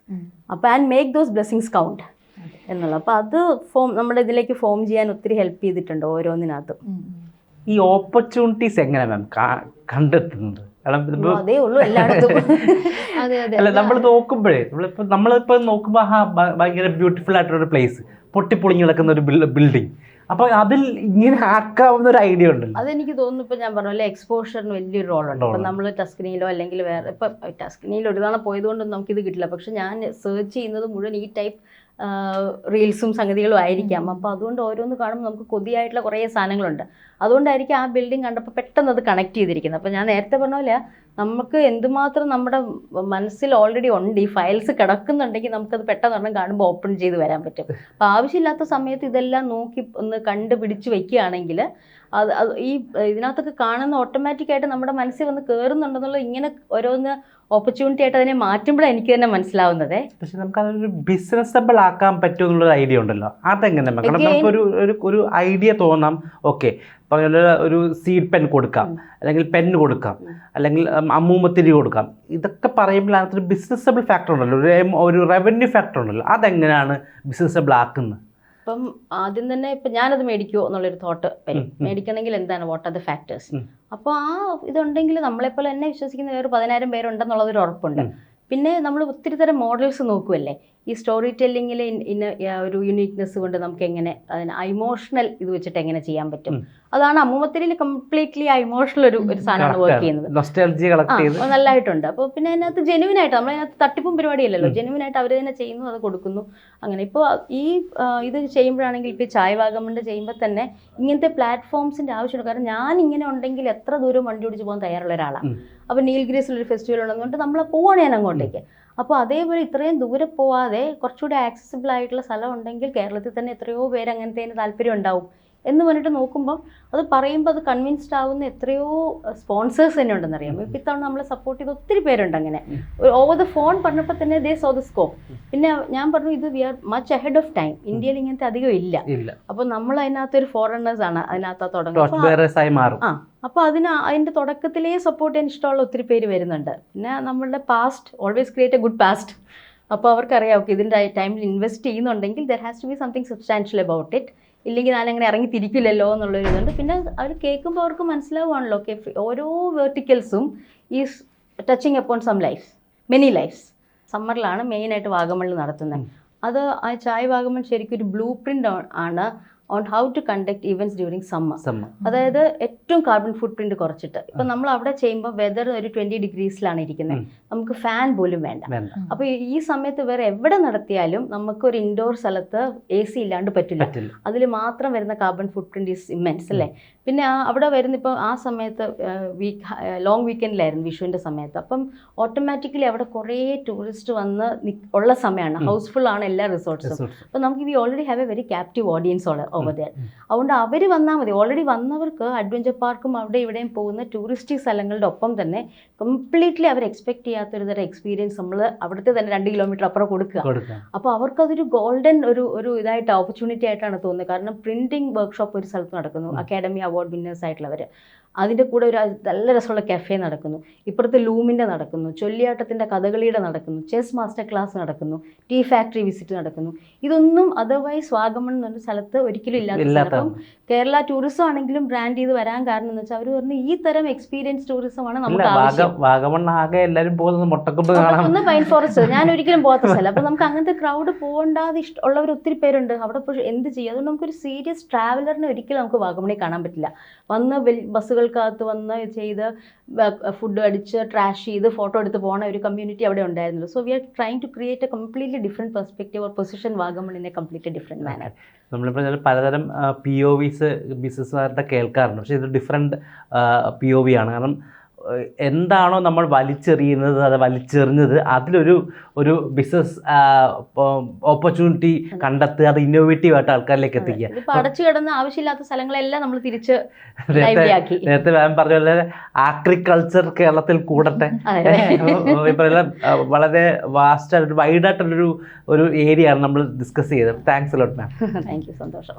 അപ്പോൾ and make those blessings count അതെ. എന്നുള്ളത്. അപ്പോൾ അത് ഫോം നമ്മുടെ ഇതിലേക്ക് ഫോം ചെയ്യാൻ ഒത്തിരി ഹെൽപ്പ് ചെയ്തിട്ടുണ്ട് ഓരോന്നിനകത്തും. ഈ ഓപ്പർച്യൂണിറ്റീസ് എങ്ങനെ മാം കണ്ടെത്തുന്നത്? [LAUGHS] അല്ല നമ്മൾ നോക്കുമ്പോഴേ നമ്മളിപ്പോ നമ്മളിപ്പോ നോക്കുമ്പോ ആ ഭ- ഭയങ്കര ബ്യൂട്ടിഫുൾ ആയിട്ടുള്ള ഒരു പ്ലേസ് പൊട്ടിപ്പൊളിഞ്ഞ് കിടക്കുന്ന ഒരു ബിൽഡിംഗ് അപ്പൊ അതിൽ ഇങ്ങനെ ആക്കാവുന്ന ഒരു ഐഡിയ ഉണ്ടല്ലോ. അതെനിക്ക് തോന്നുന്നു ഇപ്പൊ ഞാൻ പറഞ്ഞ എക്സ്പോഷറിന് വലിയൊരു റോൾ ഇപ്പൊ Role. നമ്മൾ ടസ്കനിയിലോ അല്ലെങ്കിൽ വേറെ ഇപ്പൊ ടസ്കനിയിൽ ഒരു തവണ പോയതുകൊണ്ടൊന്നും നമുക്കിത് കിട്ടില്ല. പക്ഷെ ഞാൻ സെർച്ച് ചെയ്യുന്നത് മുഴുവൻ ഈ ടൈപ്പ് റീൽസും സംഗതികളും ആയിരിക്കാം. അപ്പോൾ അതുകൊണ്ട് ഓരോന്ന് കാണുമ്പോൾ നമുക്ക് കൊതിയായിട്ടുള്ള കുറേ സാധനങ്ങളുണ്ട്. അതുകൊണ്ടായിരിക്കും ആ ബിൽഡിംഗ് കണ്ടപ്പോൾ പെട്ടെന്ന് അത് കണക്ട് ചെയ്തിരിക്കുന്നത്. അപ്പോൾ ഞാൻ നേരത്തെ പറഞ്ഞ പോലെ നമുക്ക് എന്തുമാത്രം നമ്മുടെ മനസ്സിൽ ഓൾറെഡി ഉണ്ട് ഈ ഫയൽസ് കിടക്കുന്നുണ്ടെങ്കിൽ നമുക്കത് പെട്ടെന്ന് ഒരെണ്ണം കാണുമ്പോൾ ഓപ്പൺ ചെയ്ത് വരാൻ പറ്റും. അപ്പോൾ ആവശ്യമില്ലാത്ത സമയത്ത് ഇതെല്ലാം നോക്കി ഒന്ന് കണ്ടുപിടിച്ച് വെക്കുകയാണെങ്കിൽ അത് അത് ഈ ഇതിനകത്തൊക്കെ കാണുന്ന ഓട്ടോമാറ്റിക്കായിട്ട് നമ്മുടെ മനസ്സിൽ വന്ന് കയറുന്നുണ്ടെന്നുള്ളത് ഇങ്ങനെ ഓരോന്ന് ഓപ്പർച്യൂണിറ്റി ആയിട്ട് അതിനെ മാറ്റുമ്പോഴാണ് എനിക്ക് തന്നെ മനസ്സിലാവുന്നത്. പക്ഷെ നമുക്ക് അതൊരു ബിസിനസബിൾ ആക്കാൻ പറ്റുമെന്നുള്ള ഐഡിയ ഉണ്ടല്ലോ. അതെങ്ങനെ? നമുക്കൊരു ഒരു ഒരു ഐഡിയ തോന്നാം. ഓക്കെ പറഞ്ഞ ഒരു സീഡ് പെൻ കൊടുക്കാം. അല്ലെങ്കിൽ പെൻ കൊടുക്കാം. അല്ലെങ്കിൽ അമ്മൂമ്മത്തിരി കൊടുക്കാം. ഇതൊക്കെ പറയുമ്പോൾ അതിനകത്തൊരു ബിസിനസ്സബിൾ ഫാക്ടർ ഉണ്ടല്ലോ. ഒരു ഒരു റവന്യൂ ഫാക്ടർ ഉണ്ടല്ലോ. അതെങ്ങനെയാണ് ബിസിനസ്സബിൾ ആക്കുന്നത്? അപ്പം ആദ്യം തന്നെ ഇപ്പം ഞാനത് മേടിക്കുമോ എന്നുള്ളൊരു തോട്ട് വരും. മേടിക്കണമെങ്കിൽ എന്താണ്? വാട്ട് ആർ ദ ഫാക്ടേഴ്സ് അപ്പോൾ ആ ഇതുണ്ടെങ്കിൽ നമ്മളെപ്പോലെ തന്നെ വിശ്വസിക്കുന്ന വേറെ പതിനായിരം പേരുണ്ടെന്നുള്ളതൊരു ഉറപ്പുണ്ട്. പിന്നെ നമ്മൾ ഒത്തിരി തരം മോഡൽസ് നോക്കുമല്ലേ ഈ സ്റ്റോറി ടെല്ലിങ്ങിൽ ഇന്ന ഒരു യുണീക്നെസ് കൊണ്ട് നമുക്ക് എങ്ങനെ അതിന് ഇമോഷണൽ ഇത് വെച്ചിട്ട് എങ്ങനെ ചെയ്യാൻ പറ്റും? അതാണ് അമ്മൂമ്മത്തിരിയിൽ കംപ്ലീറ്റ്ലി ഇമോഷണൽ ഒരു ഒരു സാധനമാണ് വർക്ക് ചെയ്യുന്നത്. നല്ലതായിട്ടുണ്ട് അപ്പോൾ പിന്നെ അതിനകത്ത് ജെനുവിൻ ആയിട്ട് നമ്മളതിനകത്ത് തട്ടിപ്പും പരിപാടിയല്ലല്ലോ. ജെനുവിൻ ആയിട്ട് അവർ തന്നെ ചെയ്യുന്നു അത് കൊടുക്കുന്നു അങ്ങനെ. ഇപ്പോൾ ഈ ഇത് ചെയ്യുമ്പോഴാണെങ്കിൽ ഇപ്പോൾ ചായ വാഗമണ്ട് ചെയ്യുമ്പോൾ തന്നെ ഇങ്ങനത്തെ പ്ലാറ്റ്ഫോംസിന്റെ ആവശ്യമുണ്ട്. കാരണം ഞാൻ ഇങ്ങനെ ഉണ്ടെങ്കിൽ എത്ര ദൂരം വണ്ടി ഓടിച്ച് പോകാൻ തയ്യാറുള്ള ഒരാളാണ് അപ്പോൾ നീൽഗ്രീസിലൊരു ഒരു ഫെസ്റ്റിവൽ ഉണ്ടെന്നുകൊണ്ട് നമ്മൾ പോവാണ് ഞാൻ അങ്ങോട്ടേക്ക്. അപ്പോൾ അതേപോലെ ഇത്രയും ദൂരെ പോവാതെ കുറച്ചുകൂടി ആക്സസിബിൾ ആയിട്ടുള്ള സ്ഥലം ഉണ്ടെങ്കിൽ കേരളത്തിൽ തന്നെ എത്രയോ പേര് അങ്ങനത്തെ താല്പര്യം ഉണ്ടാവും. എന്ന് പറഞ്ഞിട്ട് നോക്കുമ്പം അത് പറയുമ്പോൾ അത് കൺവിൻസ്ഡ് ആവുന്ന എത്രയോ സ്പോൺസേഴ്സ് തന്നെ ഉണ്ടെന്നറിയാം ഇപ്പം ഇത്തവണ നമ്മളെ സപ്പോർട്ട് ചെയ്ത ഒത്തിരി പേരുണ്ട് അങ്ങനെ. ഓവർ ദ ഫോൺ പറഞ്ഞപ്പോൾ തന്നെ ദേ സോ ദ സ്കോപ്പ് പിന്നെ ഞാൻ പറഞ്ഞു ഇത് we are much ahead of time ഇന്ത്യയിൽ ഇങ്ങനത്തെ അധികം ഇല്ല. അപ്പോൾ നമ്മൾ അതിനകത്ത് ഒരു ഫോറിനേഴ്സ് ആണ് അതിനകത്ത് തുടങ്ങി തുടങ്ങുന്നത്. ആ അപ്പോൾ അതിന് അതിന്റെ തുടക്കത്തിലേ സപ്പോർട്ട് ചെയ്യാൻ ഇഷ്ടമുള്ള ഒത്തിരി പേര് വരുന്നുണ്ട്. പിന്നെ നമ്മളുടെ past always create a good past അപ്പോൾ അവർക്കറിയാം ഓക്കെ ഇതിന്റെ ടൈമിൽ ഇൻവെസ്റ്റ് ചെയ്യുന്നുണ്ടെങ്കിൽ there has to be something substantial about it ഇല്ലെങ്കിൽ ഞാൻ അങ്ങനെ ഇറങ്ങി തിരിക്കില്ലല്ലോ എന്നുള്ളൊരു ഇതുണ്ട്. പിന്നെ അവർ കേൾക്കുമ്പോൾ അവർക്ക് മനസ്സിലാവുകയാണല്ലോ. ഓക്കെ ഓരോ വേർട്ടിക്കൽസും is touching upon some life many lifes സമ്മറിലാണ് മെയിനായിട്ട് വാഗമണ്ണിൽ നടത്തുന്നത്. അത് ആ ചായ വാഗമൺ ശരിക്കും ഒരു ബ്ലൂ പ്രിന്റ് ആണ്. On how to conduct events during summer സമ്മ അതായത് ഏറ്റവും കാർബൺ ഫുട് പ്രിന്റ് കുറച്ചിട്ട്. ഇപ്പം നമ്മൾ അവിടെ ചെയ്യുമ്പോൾ വെതർ ഒരു ട്വന്റി ഡിഗ്രീസിലാണ് ഇരിക്കുന്നത്. നമുക്ക് ഫാൻ പോലും വേണ്ട. അപ്പൊ അപ്പോൾ ഈ സമയത്ത് വേറെ എവിടെ നടത്തിയാലും നമുക്ക് ഒരു ഇൻഡോർ സ്ഥലത്ത് എ സി ഇല്ലാണ്ട് പറ്റില്ല. പറ്റില്ല. അതിൽ മാത്രം വരുന്ന carbon footprint is immense അല്ലേ പിന്നെ ആ അവിടെ വരുന്ന ഇപ്പോൾ ആ സമയത്ത് വീക്ക് ലോങ് വീക്കെൻഡിലായിരുന്നു വിഷുവിന്റെ സമയത്ത്. അപ്പം ഓട്ടോമാറ്റിക്കലി അവിടെ കുറേ ടൂറിസ്റ്റ് വന്ന് ഉള്ള സമയമാണ്. ഹൗസ്ഫുൾ ആണ് എല്ലാ റിസോർട്ട്സും അപ്പം അപ്പോൾ നമുക്ക് we already have a very captive audience over ഉം. അതുകൊണ്ട് അവർ വന്നാൽ മതി. ഓൾറെഡി വന്നവർക്ക് അഡ്വഞ്ചർ പാർക്കും അവിടെ ഇവിടെയും പോകുന്ന ടൂറിസ്റ്റ് സ്ഥലങ്ങളുടെ ഒപ്പം തന്നെ കംപ്ലീറ്റ്ലി അവർ എക്സ്പെക്ട് ചെയ്യാത്തൊരു തരം എക്സ്പീരിയൻസ് നമ്മൾ അവിടുത്തെ തന്നെ രണ്ട് കിലോമീറ്റർ അപ്പുറം കൊടുക്കുക. അപ്പോൾ അവർക്കതൊരു ഗോൾഡൻ ഒരു ഒരു ഇതായിട്ട് ഓപ്പർച്യൂണിറ്റി ആയിട്ടാണ് തോന്നുന്നത്. കാരണം പ്രിന്റിംഗ് വർക്ക്ഷോപ്പ് ഒരു സ്ഥലത്ത് നടക്കുന്നു. അക്കാഡമി അവാർഡ് വിന്നേഴ്സ് ആയിട്ടുള്ളവർ അതിന്റെ കൂടെ ഒരു നല്ല രസമുള്ള കഫേ നടക്കുന്നു. ഇപ്പുറത്ത് ലൂമിന്റെ നടക്കുന്നു. ചൊല്ലിയാട്ടത്തിന്റെ കഥകളിയുടെ നടക്കുന്നു. ചെസ് മാസ്റ്റർ ക്ലാസ് നടക്കുന്നു. ടീ ഫാക്ടറി വിസിറ്റ് നടക്കുന്നു. ഇതൊന്നും അതർവൈസ് വാഗമൺ എന്നൊരു സ്ഥലത്ത് ഒരിക്കലും ഇല്ലാത്ത അപ്പം കേരള ടൂറിസം ആണെങ്കിലും ബ്രാൻഡ് ചെയ്ത് വരാൻ കാരണം എന്ന് വെച്ചാൽ അവർ പറഞ്ഞു ഈ തരം എക്സ്പീരിയൻസ് ടൂറിസമാണ് ആണ് നമുക്ക് വാഗമൺ ആകെ പോകുന്നത് മുട്ടക്കൊമ്പ് ഒന്ന് പൈൻ ഫോറസ്റ്റ് ഞാൻ ഒരിക്കലും പോകാത്ത സ്ഥലം. അപ്പൊ നമുക്ക് അങ്ങനത്തെ ക്രൗഡ് പോകണ്ടാതെ ഇഷ്ടമുള്ളവർ ഒത്തിരി പേരുണ്ട്. അവിടെ എന്ത് ചെയ്യും? അതുകൊണ്ട് നമുക്കൊരു സീരിയസ് ട്രാവലറിനെ ഒരിക്കലും നമുക്ക് വാഗമണി കാണാൻ പറ്റില്ല. വന്ന് വെൽ- ബസ്സുകൾക്കകത്ത് വന്ന് ചെയ്ത് ഫുഡ് അടിച്ച് ട്രാഷ് ചെയ്ത് ഫോട്ടോ എടുത്ത് പോകുന്ന ഒരു കമ്മ്യൂണിറ്റി അവിടെ ഉണ്ടായിരുന്നുള്ളൂ so we are trying to create a completely different perspective or position Vagamon in a completely different manner നമ്മളിപ്പോൾ പലതരം പി ഒ വിസ് ബിസിനസ്സുകാരുടെ കേൾക്കാറുണ്ട്. പക്ഷേ ഇത് ഡിഫറെന്റ് പി ഒ വി ആണ്. കാരണം എന്താണോ നമ്മൾ വലിച്ചെറിയുന്നത് അത് വലിച്ചെറിഞ്ഞത് അതിലൊരു ഒരു ബിസിനസ് ഓപ്പർച്യൂണിറ്റി കണ്ടെത്തുക അത് ഇന്നോവേറ്റീവ് ആയിട്ട് ആൾക്കാരിലേക്ക് എത്തിക്കുക. അടച്ചു കിടന്ന ആവശ്യമില്ലാത്ത സ്ഥലങ്ങളെല്ലാം നമ്മൾ തിരിച്ച് നേരത്തെ മാം പറഞ്ഞ പോലെ ആഗ്രികൾച്ചർ കേരളത്തിൽ കൂടട്ടെ. വളരെ വാസ്റ്റ് ആയിട്ട് വൈഡ് ആയിട്ടുള്ളൊരു ഒരു ഏരിയ ആണ് നമ്മൾ ഡിസ്കസ് ചെയ്തത്. Thanks lot ma'am thank you സന്തോഷം.